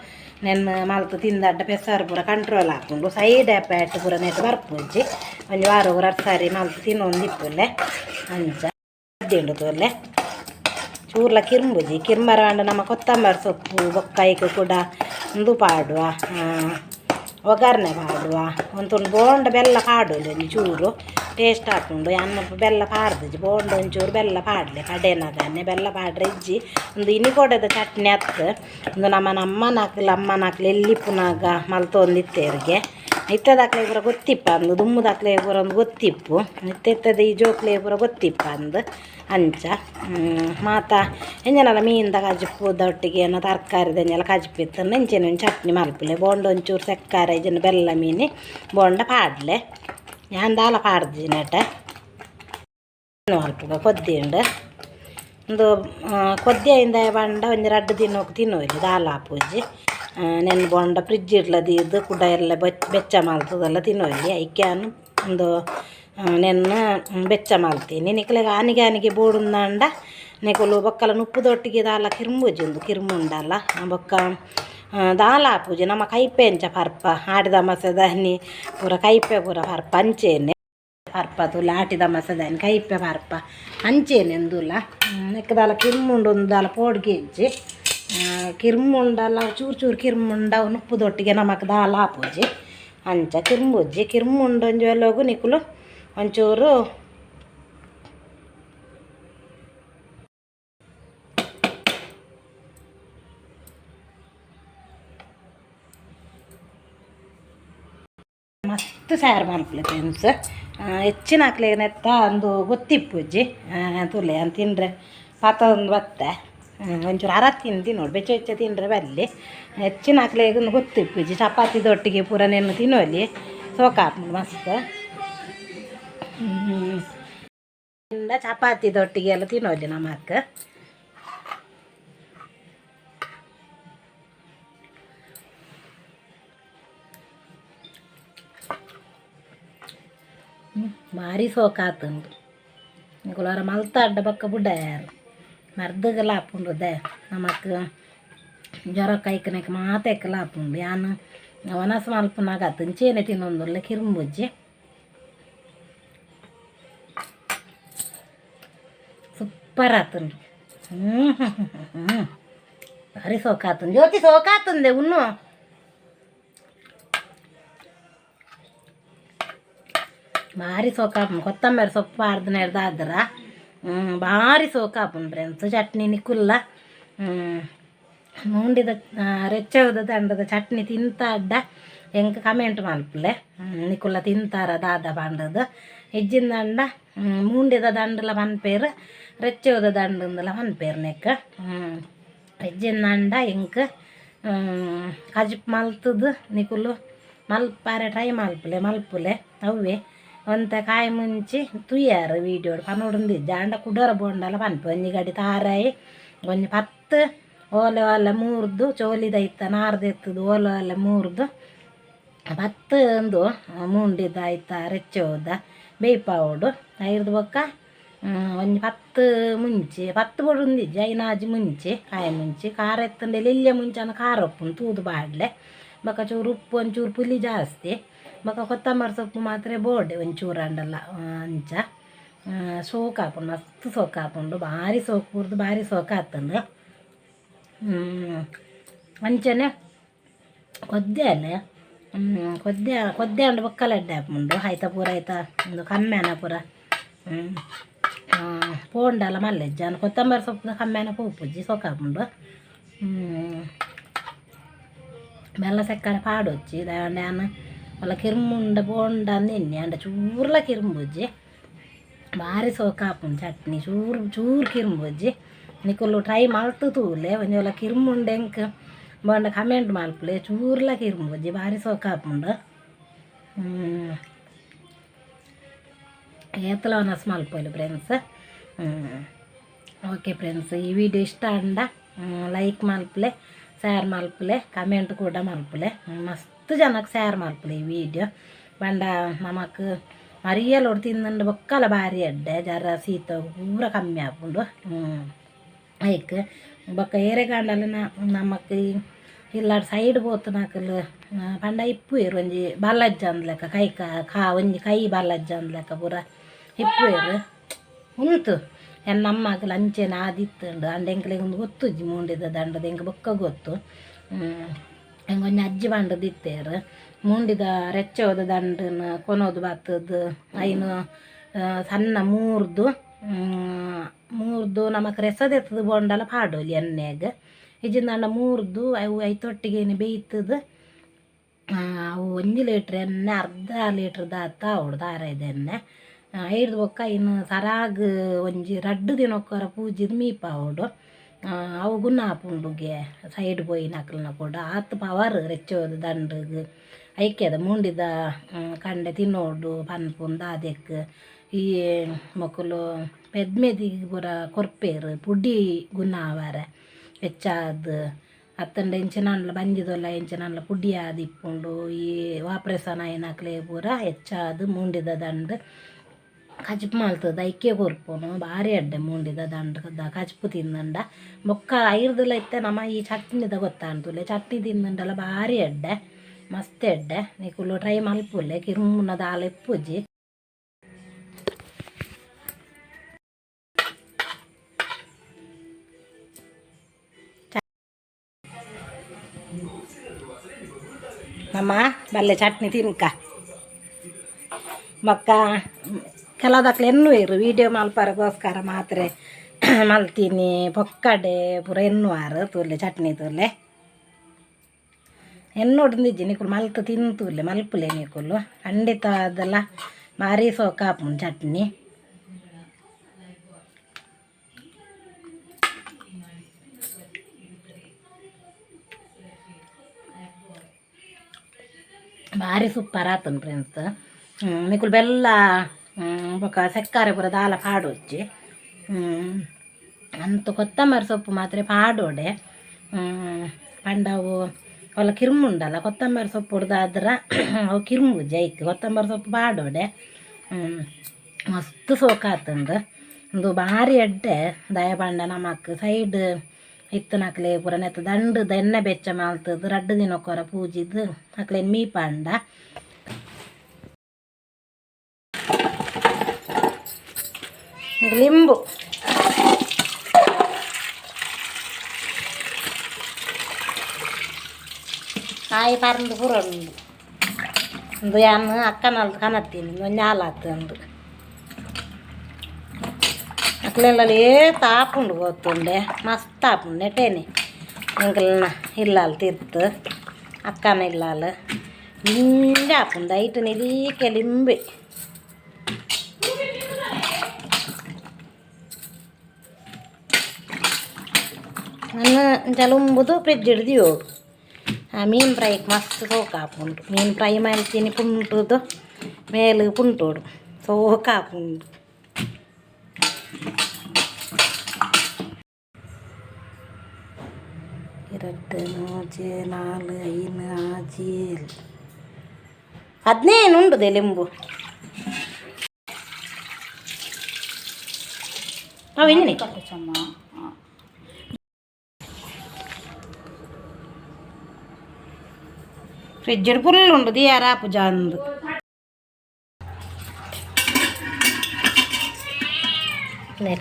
ನೆನ್ನ ಮಲ್ತು ತಿಂದಡ್ಡ ಪೆಸಾರು ಪೂರ ಕಂಟ್ರೋಲ್ ಹಾಕೊಂಡು ಸೈಡ್ ಪ್ಯಾಟ್ ಪೂರ ನೆಟ್ಟು ಬರ್ಪುಜ್ಜಿ ಒಂದು ವಾರ ಊರ ಸಾರಿ ಮಲ್ತು ತಿನ್ನೊಂದು ಇಪ್ಪುಲ್ಲೆ ಅಂಚ. ಅಡ್ಡಿಂಡು ಅಲ್ಲೇ. ಚೂರ್ಲ ಕಿರ್ಂಬುಜಿ ಕಿರ್ಮರ ನಮ್ಮ ಕೊತ್ತಂಬರಿ ಸೊಪ್ಪು ಬೊಕ್ಕಾಯಿಕ ಕೂಡ ಒಂದು ಪಾಡುವ ಒಗ್ಗರಣೆ ಪಾಡುವ ಒಂದು ಬೋಂಡ ಬೆಲ್ಲ ಪಾಡೋಲಿ ಒಂದು ಚೂರು ಟೇಸ್ಟ್ ಹಾಕೊಂಡು ಅನ್ನ ಬೆಲ್ಲ ಪಾಡ್ದಿಜ್ಜಿ ಬೋಂಡ ಒಂಚೂರು ಬೆಲ್ಲ ಪಾಡಲಿ ಕಡೆನದನ್ನೆ ಬೆಲ್ಲ ಪಾಡ್ರೆ ಇಜ್ಜಿ, ಒಂದು ಇನಿ ಕೊಡದ ಚಟ್ನಿ ಹತ್ತು ಒಂದು ನಮ್ಮ ನಮ್ಮನಾಕ್ಲಿ ಅಮ್ಮನಾಕ್ಲಿ ಎಲ್ಲಿ ಪುನಾಗ ಮಲ್ತೊಂದಿತ್ತೇರಿಗೆ. ಇತ್ತದಾಕ್ಲೆ ಪೂರ ಗೊತ್ತಿಪ್ಪ ಅಂದು ದುಮ್ಮದಾಕ್ಲೆ ಒಂದು ಗೊತ್ತಿಪ್ಪು. ಇತ್ತೆತ್ತದ ಈ ಜೋಕ್ಲೆ ಪೂರ ಗೊತ್ತಿಪ್ಪ ಅಂದು, ಅಂಚ. ಮಾತ. ಎಂಜನಲ್ಲ ಮೀನ್ದಾಗ ಕಜಿಪ್ಪುದ ಒಟ್ಟಿಗೆ ಏನೋ ತರಕಾರಿದ ದಂಜೆಲ್ಲ ಕಜಿಪ್ಪಿತ್ತು ನೆಂಚಿನ ಚಟ್ನಿ ಮಲ್ಪಲೆ ಬೋಂಡ ಒಂಚೂರು ಸೆಕ್ಕಾರ ಇಜನ ಬೆಲ್ಲ ಮೀನಿ, ಬೋಂಡ ಪಾಡ್ಲೆ. ഞാൻ ದಾಲ ಪಾಡ್ದಿನಟ ಮಲ್ಪುಗ ಕೊದ್ದಿಂಡು ಒಂದು ಕೊದ್ದಿಯಿಂದ ಬಂಡ ಒಂದು ಎರಡು ದಿನ ದಾಲ ದಾಲ್ ಹಾಪುಜಿ ನೆನ್ ಬೊಂಡ ಫ್ರಿಜ್ ಇಡ್ಲದಿದ್ದು ಕುಡ ಎಲ್ಲ ಬೆಚ್ಚ ಮಾಡ್ತದಲ್ಲ ತಿನ್ನುವಲ್ಲಿ. ಐಕ್ಯಾನು ಒಂದು ನೆನ್ನ ಬೆಚ್ಚ ಮಾಡ್ತೀನಿ. ನಿಕ್ಲೆಗೆ ಆನಿಗೆ ಆನಿಗೆ ಬೋಡುಂದಾಂಡ ನಿಕುಲು ಬೊಕ್ಕಲ ನುಪ್ಪುದೊಟ್ಟಿಗೆ ದಾಲ ಕಿರ್ಮುಜಿ ಒಂದು ಕಿರ್ಮುಂಡಲ್ಲ ಬೊಕ್ಕ ದಾಲ ಪೂಜೆ. ನಮ್ಮ ಕೈಪೆಂಚ ಪರ್ಪ, ಆಡಿದ ಮಸದನಿ ಪೂರ ಕೈಪೆ ಪೂರ ಪರ್ಪ, ಅಂಚೇನೆ. ಪರ್ಪ ತುಲ ಆಟಿದ ಮಸದನಿ ಕೈಪೆ ಪರ್ಪ, ಅಂಚೇನೆ ಎಂದುಲ ನೆಕ್ಕದಾಲ ಕಿರ್ಮುಂಡು ಒಂದು ದಾಲ ಪೋಡ್ಗೆ ಇಜ್ಜಿ. ಕಿರ್ಮುಂಡಲ್ಲ ಚೂರು ಚೂರು ಕಿರ್ಮುಂಡ ಉಪ್ಪುದೊಟ್ಟಿಗೆ ನಮಕ್ ದಾಲ ಹಾಪುಜಿ ಅಂಚ ಕಿರ್ಮುಜ್ಜಿ, ಕಿರ್ಮುಂಡ, ಒಂಜು ಎಲ್ಲೋಗು ನಿಕುಲು. ಒಂಚೂರು ಮಸ್ತ್ ಸಾರು ಮಲ್ಪಲೆ ಫ್ರೆಂಡ್ಸ್. ಹೆಚ್ಚಿನ ಹಾಕ್ಲಿಗೆ ನೆತ್ತ ಒಂದು ಗೊತ್ತಿಪ್ಪುಜ್ಜಿ. ತುಲೆ ಅಂತ ತಿಂದರೆ ಪಾತ ಒಂದು ಬತ್ತೆ. ಒಂಚೂರು ಅರ ತಿಂದು ನೋಡಿ, ಬೆಚ್ಚ ಹೆಚ್ಚ ತಿಂದರೆ ಬರಲಿ ಹೆಚ್ಚಿನ ಹಾಕ್ಲೇ ಗೊತ್ತು, ಪೂಜೆ ಚಪಾತಿ ಪೂರ ನೆನ್ನು ತಿನ್ನೋಲಿ ಸೋಕ ಮಸ್ತ್. ಚಪಾತಿದೊಟ್ಟಿಗೆ ಎಲ್ಲ ತಿನ್ನುವಲ್ಲಿ ನಮ್ಮ ಅಕ್ಕ. ಭಾರಿ ಸೋಕಾತುಂಡು ಗುಲಾರ ಮಲ್ತ ಅಡ್ಡ ಬಕ್ಕ ಬುಡ್ಡ ಯಾರು. ಮರ್ದಗೆಲ್ಲ ಹಾಪುಂಡುದೆ ನಮಕ್ ಜ್ವರ ಕೈಕನಕ್ಕೆ ಮಾತೆಕ್ಕೆಲ್ಲ ಹಾಪುಂಡು ಯಾನು ವನಸ ಮಲ್ಪನಾಗ ಹತ್ತಂಚೇನೆ ತಿನ್ನೊಂದುಲ್ಲ ಕಿರುಂಬುಜ್ಜಿ ಸೂಪರ್ ಆತುಂಡು ಹ್ಞೂ ಹ್ಞೂ ಹ್ಞೂ ಭಾರಿ ಸೋಕಾತುಂಡು ಜ್ಯೋತಿ ಸೋಕಾತುಂದೆ ಉಣ್ಣು ಭಾರಿ ಸೋಕಾಪುಂಡು ಕೊತ್ತಂಬರಿ ಸೊಪ್ಪು ಅರ್ಧ ನೆಡ್ದಾದ್ರ ಭಾರಿ ಸೋಕಾಪುಂಡು ಅಂತ ಚಟ್ನಿ ನಿಕ್ಕುಲ್ಲ ಮುಂಡಿದ ರೆಚ್ಚವದ ದಂಡದ ಚಟ್ನಿ ತಿಂತ ಅಡ್ಡ ಹೆಂಗೆ ಕಮೆಂಟ್ ಮಲ್ಪಲೆ ನಿಕ್ಕುಲ್ಲ ತಿಂತಾರ ದಾದ ಬಂಡದ. ಹೆಜ್ಜಿನ ದಂಡ ಮುಂಡಿದ ದಂಡಲ ಮನ್ಪೇರು, ರೆಚ್ಚವದ ದಂಡಂದಲ ಮನ್ಪೇರು ನೆಕ್ಕ. ಹೆಜ್ಜಿನ ದಂಡ ಹೆಂಗೆ ಕಜಿಪ್ ಮಲ್ತದು ನಿಕುಲು ಮಲ್ಪಾರೆ ಟ್ರೈ ಮಲ್ಪಲೆ ಮಲ್ಪುಲೆ ಅವೇ ಒಂತ ಕಾಯಿ ಮುಂಚಿ ತುಯ್ಯಾರು ವೀಡಿಯೋಡು ಪನೋಡುಂದಿ ಜಾಂಡ ಕುಡರ ಬೋಂಡಲ ಪನ್ಪು ಒಂಜಿ ಗಡಿ ತಾರಾಯಿ, ಒಂಜಿ ಪತ್ತು, ಓಲೆ ಒಲೆ ಮೂರ್ದು ಚೋಲಿದೈತ ನಾರ್ದೆತ್ತದು ಓಲೆ ಒಲೆ ಮೂರ್ದು, ಪತ್ತು ಒಂದು ಮುಂಡಿದ ಆಯ್ತ ರೆಚ್ಚ ಬೇ ಬೇಯ್ಪಾವುಡು ಐದು ಬೊಕ್ಕ ಒಂಜಿ ಪತ್ತು ಮುಂಚೆ, ಪತ್ತು ಬೊಡುಂದಿಜ್ಜಿ ಜೈನಾಜಿ ಮುಂಚೆ, ಕಾಯಿ ಮುಂಚೆ, ಖಾರ ಎತ್ತಂಡೆ ಇಲ್ಲೇ ಮುಂಚೆನ ಖಾರ ಉಪ್ಪು ತೂದು ಬಾಡ್ಲೆ, ಬೊಕ್ಕ ಚೂರು ಉಪ್ಪು, ಒಂಚೂರು ಪುಲಿ ಜಾಸ್ತಿ ಬೊಕ ಕೊತ್ತಂಬರಿ ಸೊಪ್ಪು ಮಾತ್ರ ಬೋಡೆ ಒಂಚೂರು ಅಂಡಲ್ಲ ಅಂಚ ಸೋಕು ಹಾಕೊಂಡು ಮಸ್ತ್ ಸೋಕು ಹಾಕೊಂಡು ಭಾರಿ ಸೋಕು ಹುರಿದು ಭಾರಿ ಸೋಕು ಹಾಕ್ತಂದು ಅಂಚನೆ ಕೊದ್ದೆ ಅಲ್ಲೇ ಕೊದ್ದೆ ಕೊದ್ದೆ ಅಂಡು ಬೊಕ್ಕಲ ಎಡ್ಡೆ ಹಾಕೊಂಡು ಆಯ್ತ ಪೂರ ಆಯ್ತ ಒಂದು ಕಮ್ಮೆನ ಪೂರ ಪೋಂಡಲ ಮಲ್ಲೆಜ್ಜ ಕೊತ್ತಂಬರಿ ಸೊಪ್ಪು ಕಮ್ಮೆನ ಪೂಪುಜ್ಜಿ ಸೊಕ್ಕ ಹಾಕೊಂಡು ಬೆಲ್ಲ ಸಕ್ಕರೆ ಪಾಡೊಚ್ಚಿ ನಾನು వాళ్ళ కిరుముండ బోండా తిన్ని అంటే చూర్ల కిరుంబొజ్జి భారీ సోకాపు చట్నీ చూరు చూరు కిరుంబొజ్జి ನಿಕುಲು ಟ್ರೈ ಮಾಡ್ತು ತೂಲೆ ಒಂಜೋಲ ಕಿರ್ಮುಂಡೆ ಎಂಕ್ ಬಂಡ ಕಮೆಂಟ್ ಮಲ್ಪಲೆ ಚೂರ್ಲ ಕಿರ್ಮುಜಿ ಭಾರಿ ಸೋಕಾಪುಂಡು ಏತಲ ನಸ್ ಮಲ್ಪೊಯ್ಲು ಫ್ರೆಂಡ್ಸ್ ಓಕೆ ಫ್ರೆಂಡ್ಸ್ ಈ ವಿಡಿಯೋ ಇಷ್ಟ ಅಂಡ ಲೈಕ್ ಮಲ್ಪಲೆ ಶೇರ್ ಮಲ್ಪಲೆ ಕಮೆಂಟ್ ಕೂಡ ಮಲ್ಪಲೆ ಮಸ್ತ್ ಜನಕ್ಕೆ ಶೇರ್ ಮಲ್ಪಲೆ ವೀಡಿಯೋ ಬಂಡ ನಮಕ್ ಮರಿಯಲೋಡು ತಿಂದಂಡು ಬೊಕ್ಕಲ ಭಾರಿ ಅಡ್ಡೆ ಜರ ಶೀತ ಪೂರ ಕಮ್ಮಿ ಆಪುಂಡು ಐಕ್ ಬೊಕ್ಕ ಏರೆಗಾಂಡಲ ನಮಕ್ ಇಲ್ಲಾಡ್ ಸೈಡ್ ಬೋತು ನಾಕಲ್ ಪಂಡ ಇಪ್ಪು ಏರು ಒಂಜಿ ಬಲ್ಲಜ್ಜ ಅಂದ್ಲೆಕ್ಕ ಕೈ ಕಾ ಒಂಜಿ ಕೈ ಬಲ್ಲಜ್ಜ ಅಂದ್ಲೆಕ್ಕ ಪೂರ ಇಪ್ಪು ಏರು ಉಂತು ಎನ್ನ ನಮ್ಮಗಲ ಅಂಚೆನ ಆದಿತ್ತುಂಡು ಅಂಡ ಎಂಕಲೆ ಒಂದು ಗೊತ್ತು ಮುಂಡಿದ ದಂಡದ ಎಂಕ್ ಬೊಕ್ಕ ಗೊತ್ತು ಒಂಜಿ ಅಜ್ಜಿ ಬಂಡ ಇತ್ತೇರ. ಮುಂಡಿದ ರೆಚ್ಚೋದ ದಂಡನ, ಕೊನೋದು ಬತ್ತದ ಐನು ಸಣ್ಣ ಮೂರ್ದು ಮೂರ್ದು ನಮಕ್ ರೆಸದೆತ್ತದ ಬೊಂಡಲ ಪಾಡೋಲಿ ಎಣ್ಣೆಗ ಇಜಿಂದ ಮೂರ್ದು, ಅವು ಐತೊಟ್ಟಿಗೇನು ಬೇಯ್ತದ. ಅವು ಒಂದು ಲೀಟ್ರ್ ಎಣ್ಣೆ, ಅರ್ಧ ಲೀಟ್ರ್ ದಾತ ಅವಡು ದಾರ ಇದೆ ಎಣ್ಣೆ ಐದು ಬೊಕ್ಕ ಇನ್ನು ಸರಾಗ್ ಒಂಜಿ ರಡ್ಡು ದಿನಕ್ಕೊರ ಪೂಜಿದ ಮೀಪ ಅವಡು. ಗುನ್ನ ಆಪುಂಡುಗೆ ಸೈಡ್ ಪೋಯಿ ನಕಲ್ನ ಕೂಡ ಆತ್ ಪವರ್ ರೆಚ್ಚೋದು ದಂಡಗ್, ಐಕ್ಯದ ಮುಂಡಿದ ಕಂಡೆ ತಿನ್ನೋಡು ಪನ್ಪುಂದ ಅದೆಕ್ ಈ ಮೊಕುಲು ಪೆದ್ಮೆದಿಗೆ ಪೂರ ಕೊರ್ಪೇರು, ಪುಡಿ ಆವರೆ ಹೆಚ್ಚಾದ ಅತ್ತಂಡ ಎಂಚಿನನ್ಲ ಬಂಜಿದೊಲ್ಲ ಎಂಚಿನನ್ಲ ಪುಡಿ ಆದಿಪ್ಪುಂಡು ಈ ವಾಪ್ರೆಸನ ಏನಕ್ಲೆ ಪೂರ ಹೆಚ್ಚಾದ ಮುಂಡಿದ ದಂಡ್ ಕಜಪು ಮಲ್ತದ ಐಕೆ ಕೊರ್ಪುನು ಭಾರಿ ಅಡ್ಡೆ ಮುಂಡಿದ ದಂಡ ಕಜಪು ತಿಂದಂಡ ಬೊಕ್ಕ ಐರ್ದಲ ಇತ್ತೆ ನಮ್ಮ ಈ ಚಟ್ನಿದ ಗೊತ್ತಾಂತುಲೆ ಚಟ್ನಿ ತಿಂದಂಡಲ ಭಾರಿ ಅಡ್ಡೆ ಮಸ್ತ್ ಎಡ್ಡೆ ನೀಕುಲು ಟ್ರೈ ಮಲ್ಪುಲೆ ಕಿರುಮುನ ದಾಲ ಇಪ್ಪುಜಿ ನಮ್ಮ ಬಲ್ಲೆ ಚಟ್ನಿ ತಿನ್ಕ ಮಕ್ಕ ಕೆಲದಕ್ಲೆ ಎನ್ನು ಇರು. ವಿಡಿಯೋ ಮಲ್ಪಾರಗೋಸ್ಕರ ಮಾತ್ರ [CLEARS THROAT] ಮಲ್ತೀನಿ. ಪೊಕ್ಕಡೆ ಪೂರ ಎನ್ನುವಾರು ತೂಲೆ ಚಟ್ನಿ ತೂಲೆ ಎನ್ನೊಡ್ದಿಜ್ಜಿ ನಿಕುಲು ಮಲ್ತು ತಿಂತೂರ್ಲೆ ಮಲ್ಪುಲೆ ನಿಕುಲು ಖಂಡಿತ ಅದೆಲ್ಲ ಮಾರಿ ಸೋಕಾಪುನ್ ಚಟ್ನಿ. ಭಾರಿ ಸೂಪರ್ ಆತನ್ ಫ್ರೆಂಡ್ಸ್ ನಿಕುಲ್ ಬೆಲ್ಲ ಬೊಕ ಸಕ್ಕರೆ ಪೂರ ದಾಲ ಪಾಡು ಹಚ್ಚಿ ಅಂತ ಕೊತ್ತಂಬರಿ ಸೊಪ್ಪು ಮಾತ್ರ ಪಾಡೋಡೆ. ಪಂಡವು ಅವಲ್ಲ ಕಿರ್ಮುಂಡಲ್ಲ, ಕೊತ್ತಂಬರಿ ಸೊಪ್ಪು ಹೊಡೆದಾದ್ರೆ [CLEARS THROAT] ಅವು ಕಿರ್ಮು ಜೈಕ್ ಕೊತ್ತಂಬರಿ ಸೊಪ್ಪು ಪಾಡೋಡೆ. ಮಸ್ತ್ ಸೋಕಾತಂದು. ಒಂದು ಭಾರಿ ಅಡ್ಡೆ ದಯಪಾಂಡ ನಮಕ್ ಸೈಡ್ ಇತ್ತು ನಕ್ಲೆ ಪೂರ ನೆತ್ತ ದಂಡದ ಎಣ್ಣೆ ಬೆಚ್ಚ ಮಾಲ್ತದ, ರಡ್ಡು ದಿನಕ್ಕೊರ ಪೂಜಿದ್ದು ನಕ್ಲೆ ಮೀ ಪಂಡ. ಲಿಂಬು ಕಾಯಿ ಪರಂದು ಪೂರ ಉಂಡು ಒಂದು ಯಾನು ಅಕ್ಕನಲ್ದು ಕನತ್ತೀನಿ ಒಂದು ಹಾಲಾತಂದು ಅಕ್ಲೆಲ್ಲ ತಾಪುಂಡು ಗೊತ್ತುಂಡೆ ಮಸ್ತ್ ಆಪುಂಡು ನೆಟೇನೆ ಎಂಕಲ್ನ ಇಲ್ಲಾಲ್ ತಿರ್ತು ಅಕ್ಕನ ಇಲ್ಲಾಲ್ ನಿಂಗೆ ಆಪುಂಡು ಐಟು ನಿದೀಕೆ ಲಿಂಬೆ ನನ್ನ ಜಲುಂಬುದು ಫ್ರಿಜ್ ಹಿಡ್ದು ಹೋಗು ಆ ಮೀನು ಫ್ರೈಗೆ ಮಸ್ತ್ ಸೋಕಾಪುಂಡು ಮೀನು ಫ್ರೈ ಮಾಡ್ತೀನಿ ಪುಂಟುದು ಮೇಲೆ ಪುಂಟೋಡು ಸೋಕಾಪುಂಡು ಎರಡು ಮೂಜೆ ನಾಲ್ಕು ಐದು ಆಜಿ ಏಳು ಹದಿನೇನು ಉಂಟು ಲಿಂಬು ಅವು ಇನ್ನಿ ಫ್ರಿಜ್ ಫುಲ್ ಉಂಟು ದಿಯಾರ ಪೂಜಾ ಅಂದು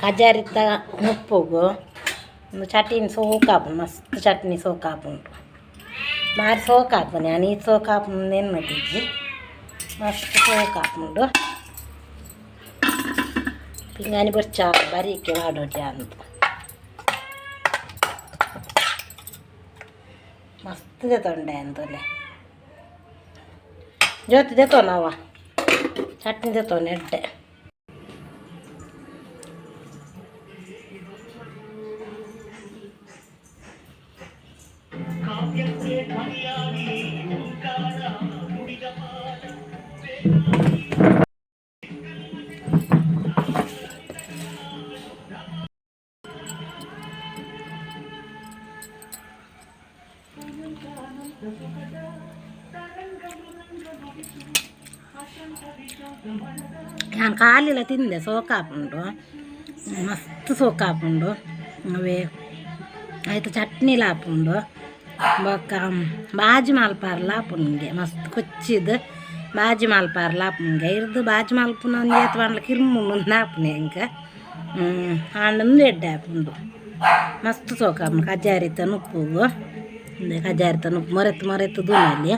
ಕಜಾರಿತ್ತ ಉಪ್ಪುಗು ಒಂದು ಚಟ್ನಿ ಸೋಕಾಪು ಮಸ್ತ್ ಚಟ್ನಿ ಸೋಕಾಪುಂಟು ಮಾರಿ ಸೋಕಾಪು ನಾನು ಈ ಸೋಕಾಪು ನೆನ್ನದಿಜ್ಜಿ ಮಸ್ತ್ ಸೋಕಾಪುಂಡು ಪಿಂಗಾನಿ ಬರ್ಚ ಬರೀಕೆ ಮಾಡೋಟಿ ಅಂತ ಮಸ್ತ್ ತೊಂಡೆ ಅಂತಲೇ ಜ್ಯೋತಿ ದೇತೋ ನಾವ ಚಟ್ನಿ ದೇತೋ ನೆಡ್ಡೆ ಕಾವ್ಯಕ್ಕೆ ಧ್ವನಿಯಾಗಿ ಓಂಕಾರ ನುಡಿದ ಪಾಠ ಕಾಲಿಲ್ಲ ತಿಂದೆ ಸೋಕಾಪುಂಡು ಮಸ್ತ್ ಸೋಕಾಪುಂಡು ಅವೇ ಆಯ್ತು ಚಟ್ನಿ ಲಾಪುಂಡು ಬೊಕ್ಕ ಬಾಜಿ ಮಾಲ್ಪಾರ್ಲ ಆಪುಂಗೆ ಮಸ್ತ್ ಕೊಚ್ಚಿದ ಬಾಜಿ ಮಾಲ್ಪಾರ್ಲ ಆಪುಂಗೆ ಇರ್ದು ಬಾಜಿ ಮಾಲ್ಪುನ ಒಂದು ಏತ್ ಮಾಡ್ಲ ಕಿರ್ಮುಂಡು ಆಪುನೆ ಇಂಕ ಆಂಡೊಂದು ಎಡ್ಡೆ ಆಪುಂಡು ಮಸ್ತ್ ಸೋಕಾಪುಂಡು ಕಜಾರಿತ ನುಪ್ಪುಗು ಕಜಾರಿತ ನುಪ್ಪು ಮೊರೆತು ಮೊರೆತು ದೂನಲ್ಲಿ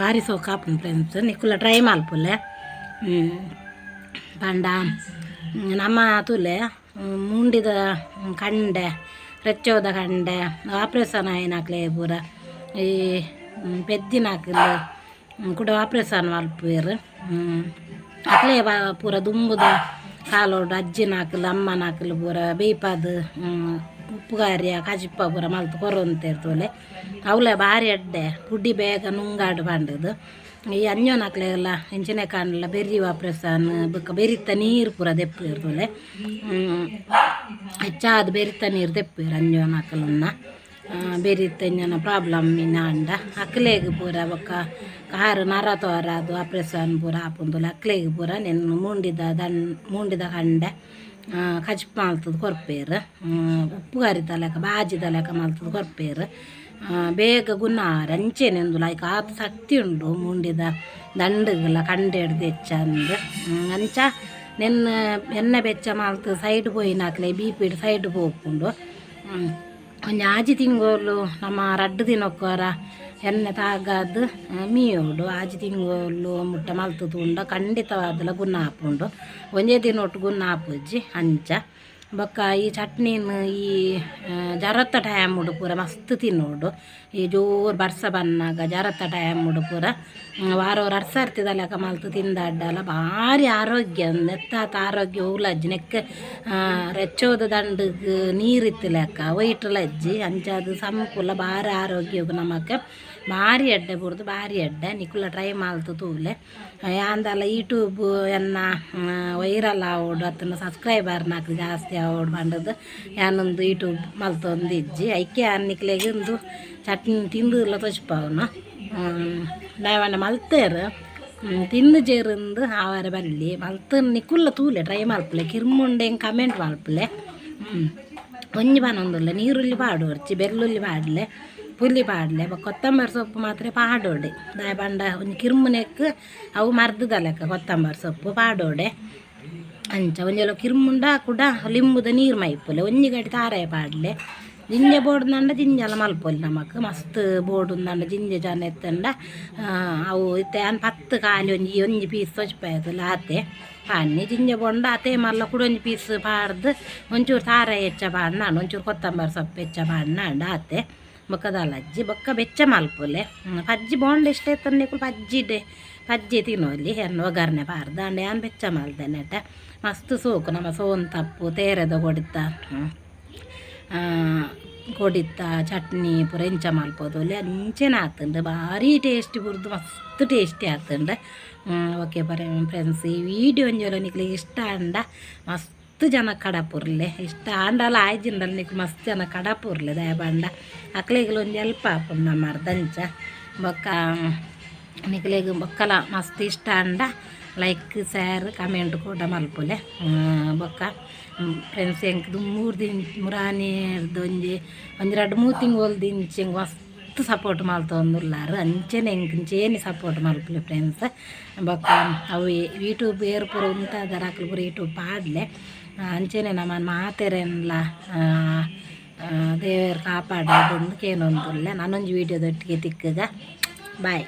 ಭಾರಿ ಸೋಕಾಪುನ್ ಫ್ರೆಂಡ್ಸ್ ನಿಕ್ಕುಲ ಟ್ರೈ ಮಲ್ಪುಲೆ ಪಂಡ. ನಮ್ಮ ತುಲೆ ಮುಂಡಿದ ಕಂಡೆ, ರೆಚ್ಚೋದ ಕಂಡೆ ಆಪ್ರೇಷನ್ ಆಯ್ನಾಕ್ಲೆ ಪೂರ. ಈ ಪೆದ್ದಿನಾಕ್ಲೆ ಕೂಡ ಆಪ್ರೇಷನ್ ಮಲ್ಪುವೆರ್ ಅಕ್ಲೆ ಪೂರ ದುಂಬುದ ಕಾಲೋಡು ಅಜ್ಜಿನಾಕ್ಲು ಅಮ್ಮನಾಕ್ಲು ಪೂರ ಬೇಯ್ಪದು ಉಪ್ಪುಗಾರಿಯ ಕಾಜಿಪ್ಪ ಪೂರ ಮಲ್ತು ಕೊರೊಂತಿರ್ತೋಲೆ ಅವಳೆ ಭಾರಿ ಅಡ್ಡೆ ಗುಡ್ಡಿ ಬೇಗ ನುಂಗಾಡು ಪಂಡದು ಈ ಅಂಜೋನಾಕ್ಲೆಲ್ಲ ಹೆಂಚಿನ ಕಾಣಲ್ಲ ಬೆರ್ರಿ ಆಪ್ರೇಷನ್ ಬುಕ್ಕ ಬೆರಿತ ನೀರು ಪೂರ ದೆಪ್ಪು ಇರ್ತೋಲೆ ಹೆಚ್ಚಾದ ಬೆರಿತ ನೀರು ದೆಪ್ಪುರು ಅಂಜೋನಕ್ಲನ್ನ ಬೆರಿತ ಇಂಜನ ಪ್ರಾಬ್ಲಮ್ ಇನ್ನ ಅಂಡ. ಅಕ್ಲೆಗ್ ಪೂರ ಬೊಕ್ಕ ಕಾರು ನರ ತೋರ ಅದು ಪೂರ ಆಪುಂದುಲೆ ಅಕ್ಲೆಗ್ ಪೂರ ನೆನ್ನು ಮುಂಡಿದ ದಂಡ್ ಮುಂಡಿದ ಕಂಡೆ ಕಜಿಪ್ ಮಾಲ್ತದ ಕೊರ್ಪೇರು. ಉಪ್ಪು ಬಾಜಿ ತಲೆಕ ಮಾಲ್ತದ ಕೊರ್ಪೇರು. ಬೇಗ ಗುನ್ನಾರ ಅಂಚೆನೆಂದು ಲೈಕ್ ಆತ ಶಕ್ತಿ ಉಂಡು ಮುಂಡಿದ ದಂಡಗಲ ಕಂಡೆಡ್ದು ಹೆಚ್ಚ ಅಂದ್ರೆ ಅಂಚ ನೆನ್ನ, ಎಣ್ಣೆ ಬೆಚ್ಚ ಮಾಲ್ತು ಸೈಡ್ ಪೋಯಿನಾಕ್ಲೆ ಬಿ ಪಿಡ್ ಸೈಡ್ ಪೋಪುಂಡು. ಒಂಜಿ ಆಜಿ ತಿಂಗೋಲು ನಮ್ಮ ರಡ್ಡು ದಿನಕ್ಕೋರ ಎಣ್ಣೆ ತಾಗದ್ದು ಮೀಯೋಡು, ಆಜಿ ತಿಂಗಳು ಮುಟ್ಟ ಮಲ್ತು ತುಂಡ, ಖಂಡಿತವಾದಲ ಗುನ್ನ ಹಾಪುಂಡು. ಒಂದೇ ದಿನ ಒಟ್ಟು ಗುನ್ನ ಹಾಪುಜ್ಜಿ ಅಂಚ ಬೊಕ್ಕ ಈ ಚಟ್ನಿನ ಈ ಜರತ್ತ ಟೈಮುಡು ಪೂರ ಮಸ್ತ್ ತಿನ್ನೋಡು. ಈ ಜೋರು ಬರ್ಸ ಬನ್ನಾಗ ಜರತ್ತ ಟೈಮುಡು ಪೂರ ವಾರ ಅರ್ಸರ್ತಿದ ಲೆಕ್ಕ ಮಲ್ತು ತಿಂದಾಡ್ಡಲ್ಲ ಭಾರಿ ಆರೋಗ್ಯ, ನೆತ್ತಾತ ಆರೋಗ್ಯ ಹೂಲಜ್ಜಿ ನೆಕ್ಕ ರೆಚ್ಚೋದ ದಂಡಗ್ ನೀರಿತ್ತು ಲೆಕ್ಕ ವೈಟ್ಲಜ್ಜಿ ಅಂಚಾದ ಸಂಕುಲ ಭಾರಿ ಆರೋಗ್ಯ ನಮಕ್. ಭಾರಿ ಎಡ್ಡೆ ಬುಡ್ದು, ಭಾರಿ ಎಡ್ಡೆ. ನಿಕುಲ ಟ್ರೈ ಮಾಲ್ತು ತೂಲೆ ಯಾಂದಲ್ಲ ಯೂಟ್ಯೂಬ್ ಎನ್ನ ವೈರಲ್ ಆವೋಡು ಅತ್ತನ ಸಬ್ಸ್ಕ್ರೈಬರ್ ನಾಲ್ಕು ಜಾಸ್ತಿ ಆವೋಡು ಬಂಡದು ಯಾನೊಂದು ಯೂಟ್ಯೂಬ್ ಮಲ್ತೊಂದು ಇಜ್ಜಿ ಐಕೆ ಅನ್ನಿಕ್ಲೆಗೆ ಒಂದು ಚಟ್ನಿ ತಿಂದು ಇಲ್ಲ ತೊಚ್ಪವನು ದಯವನ್ನ ಮಲ್ತೇರು. ತಿಂದು ಜೇರಿಂದು ಆವಾರ ಬರಲಿ. ಮಲ್ತ ನಿಕುಲ್ಲ ತೂಲೆ ಟ್ರೈ ಮಲ್ಪಲೆ ಕಿರ್ಮುಂಡೆ ಕಮೆಂಟ್ ಮಲ್ಪಲೆ ಒಂಜಿ ಬಾನೊಂದುಲ್ಲ, ನೀರುಳ್ಳಿ ಪಾಡು ಬರ್ಚಿ ಬೆಳ್ಳುಳ್ಳಿ ಪಾಡ್ಲೆ ಪುಲಿ ಪಾಡ್ಲೆ ಕೊತ್ತಂಬರಿ ಸೊಪ್ಪು ಮಾತ್ರ ಪಾಡೋಡೆ ದಾಯ ಬಂಡ ಒಂಜಿ ಕಿರ್ಮುನೆಕ್ ಅವು ಮರ್ದದ ಲೆಕ್ಕ ಕೊತ್ತಂಬರಿ ಸೊಪ್ಪು ಪಾಡೋಡೆ ಅಂಚ ಒಂಜೆಲ್ಲ ಕಿರ್ಮುಂಡ ಕೂಡ ಲಿಂಬುದ ನೀರು ಮೈಪುಲೆ ಒಂಜಿ ಗಡಿ ತಾರಾಯ ಪಾಡ್ಲೆ ಜಿಂಜೆ ಬೋಡ್ದಂಡ ಜಿಂಜಲ ಮಲ್ಪೊಲಿ ನಮಕ್ ಮಸ್ತ್ ಬೋಡುಂದಂಡ ಜಿಂಜೆ ಜನ ಎತ್ತಂಡ ಅವು ಇತ್ತೆ ಅನ್ ಪತ್ತು ಕಾಲಿ ಒಂಜಿ ಒಂಜಿ ಪೀಸ್ ತೊಚ್ಪಾಯ್ತಲ್ಲ ಆತೆ ಪಾನಿ ಜಿಂಜೆ ಬೋಂಡ ಆತೆ ಮಲ್ಲ ಕೂಡ ಒಂಜಿ ಪೀಸ್ ಪಾಡ್ದು ಒಂಚೂರು ತಾರಾಯ ಹೆಚ್ಚ ಪಾಡ್ನ ಒಂಚೂರು ಕೊತ್ತಂಬರಿ ಸೊಪ್ಪು ಹೆಚ್ಚ ಪಾಡ್ನ ಆತೆ ಬೊಕ್ಕದಲ್ಲ ಅಜ್ಜಿ ಬೊಕ್ಕ ಬೆಚ್ಚ ಮಲ್ಪೊಲೆ ಪಜ್ಜಿ ಬೋಂಡ ಇಷ್ಟ ಎತ್ತನ್ನೆ ಪಜ್ಜಿಡೆ ಪಜ್ಜಿ ತಿನ್ನೋಲಿ ಹೆಣ್ಣು ಒಗ್ಗರಣೆ ಪಾರ್ದ ಅಂಡೆ ನಾನು ಬೆಚ್ಚ ಮಲ್ದೆ ಅಟ ಮಸ್ತ್ ಸೋಕು ನಮ್ಮ ಸೋನ್ ತಪ್ಪು ತೇರೆದ ಕೊಡಿತ ಕೊಡಿತ್ತ ಚಟ್ನಿ ಪೂರ ಇಂಚ ಮಲ್ಪೋದು ಒಳ್ಳೆ ಅಂಚೆನ ಆತುಂಡು ಭಾರಿ ಟೇಸ್ಟಿ ಬುರ್ದು ಮಸ್ತ್ ಟೇಸ್ಟಿ ಆತುಂಡು ಓಕೆ ಬರೀ ಫ್ರೆಂಡ್ಸ್ ಈ ವಿಡಿಯೋ ಒಂಜೋಲ ನಿಕ್ಲಿ ಇಷ್ಟ ಅಂಡ ಮಸ್ತ್ ಜನ ಕಡಪುರ್ಲೆ. ಇಷ್ಟ ಆಂಡಲ ಆಯ್ಜಿಂಡಲ್ ನಿಕ್ ಮಸ್ತ್ ಜನ ಕಡಪುರ್ಲೆ ದಯ ಬಂಡ ಅಕ್ಲೆಗ್ಲ ಒಂಜಿ ಎಲ್ಪ ಆಪುಂಡು ಮಾರ್ದಂಚ. ಬೊಕ್ಕ, ನಿಕ್ಲೆಗ್ ಬೊಕ್ಕಲ ಮಸ್ತ್ ಇಷ್ಟ ಅಂಡ ಲೈಕ್, ಶೇರ್, ಕಮೆಂಟ್ ಕೂಡ ಮಲ್ಪುಲೆ. ಬೊಕ್ಕ ಫ್ರೆಂಡ್ಸ್ ಹೆಂಗೆ ಮೂರು ದಿನ, ಮುರಾನಿರ್ದು ಒಂಜಿ, ಒಂದು ಎರಡು ಮೂರು ತಿಂಗಳು ದಿಂಚಿ ಎಂಕ್ ಮಸ್ತ್ ಸಪೋರ್ಟ್ ಮಲ್ತೊಂದುಲ್ಲಾರು ಅಂಚೆನೆ ಎಂಕ್ ಇಂಚೇನಿ ಸಪೋರ್ಟ್ ಮಲ್ಪುಲೆ ಫ್ರೆಂಡ್ಸ್. ಬೊಕ್ಕ, ಅವು ಯೂಟ್ಯೂಬ್ ಏರ್ಪುರ ಪೂರ ಉಂತಾದರ ಅಕ್ಲು ಪೂರ ಯೂಟ್ಯೂಬ್ ಪಾಡ್ಲೆ ಅಂಚೆನೆ ನಮ್ಮ ಮಾತೆರೆನ್ಲ. ದೇವರು ಕಾಪಾಡೋದೊಂದು ಕೇನೊಂದುಲ್ಲ ನಾನೊಂದು ವೀಡಿಯೋದೊಟ್ಟಿಗೆ ತಿಕ್ಕಗ. ಬಾಯ್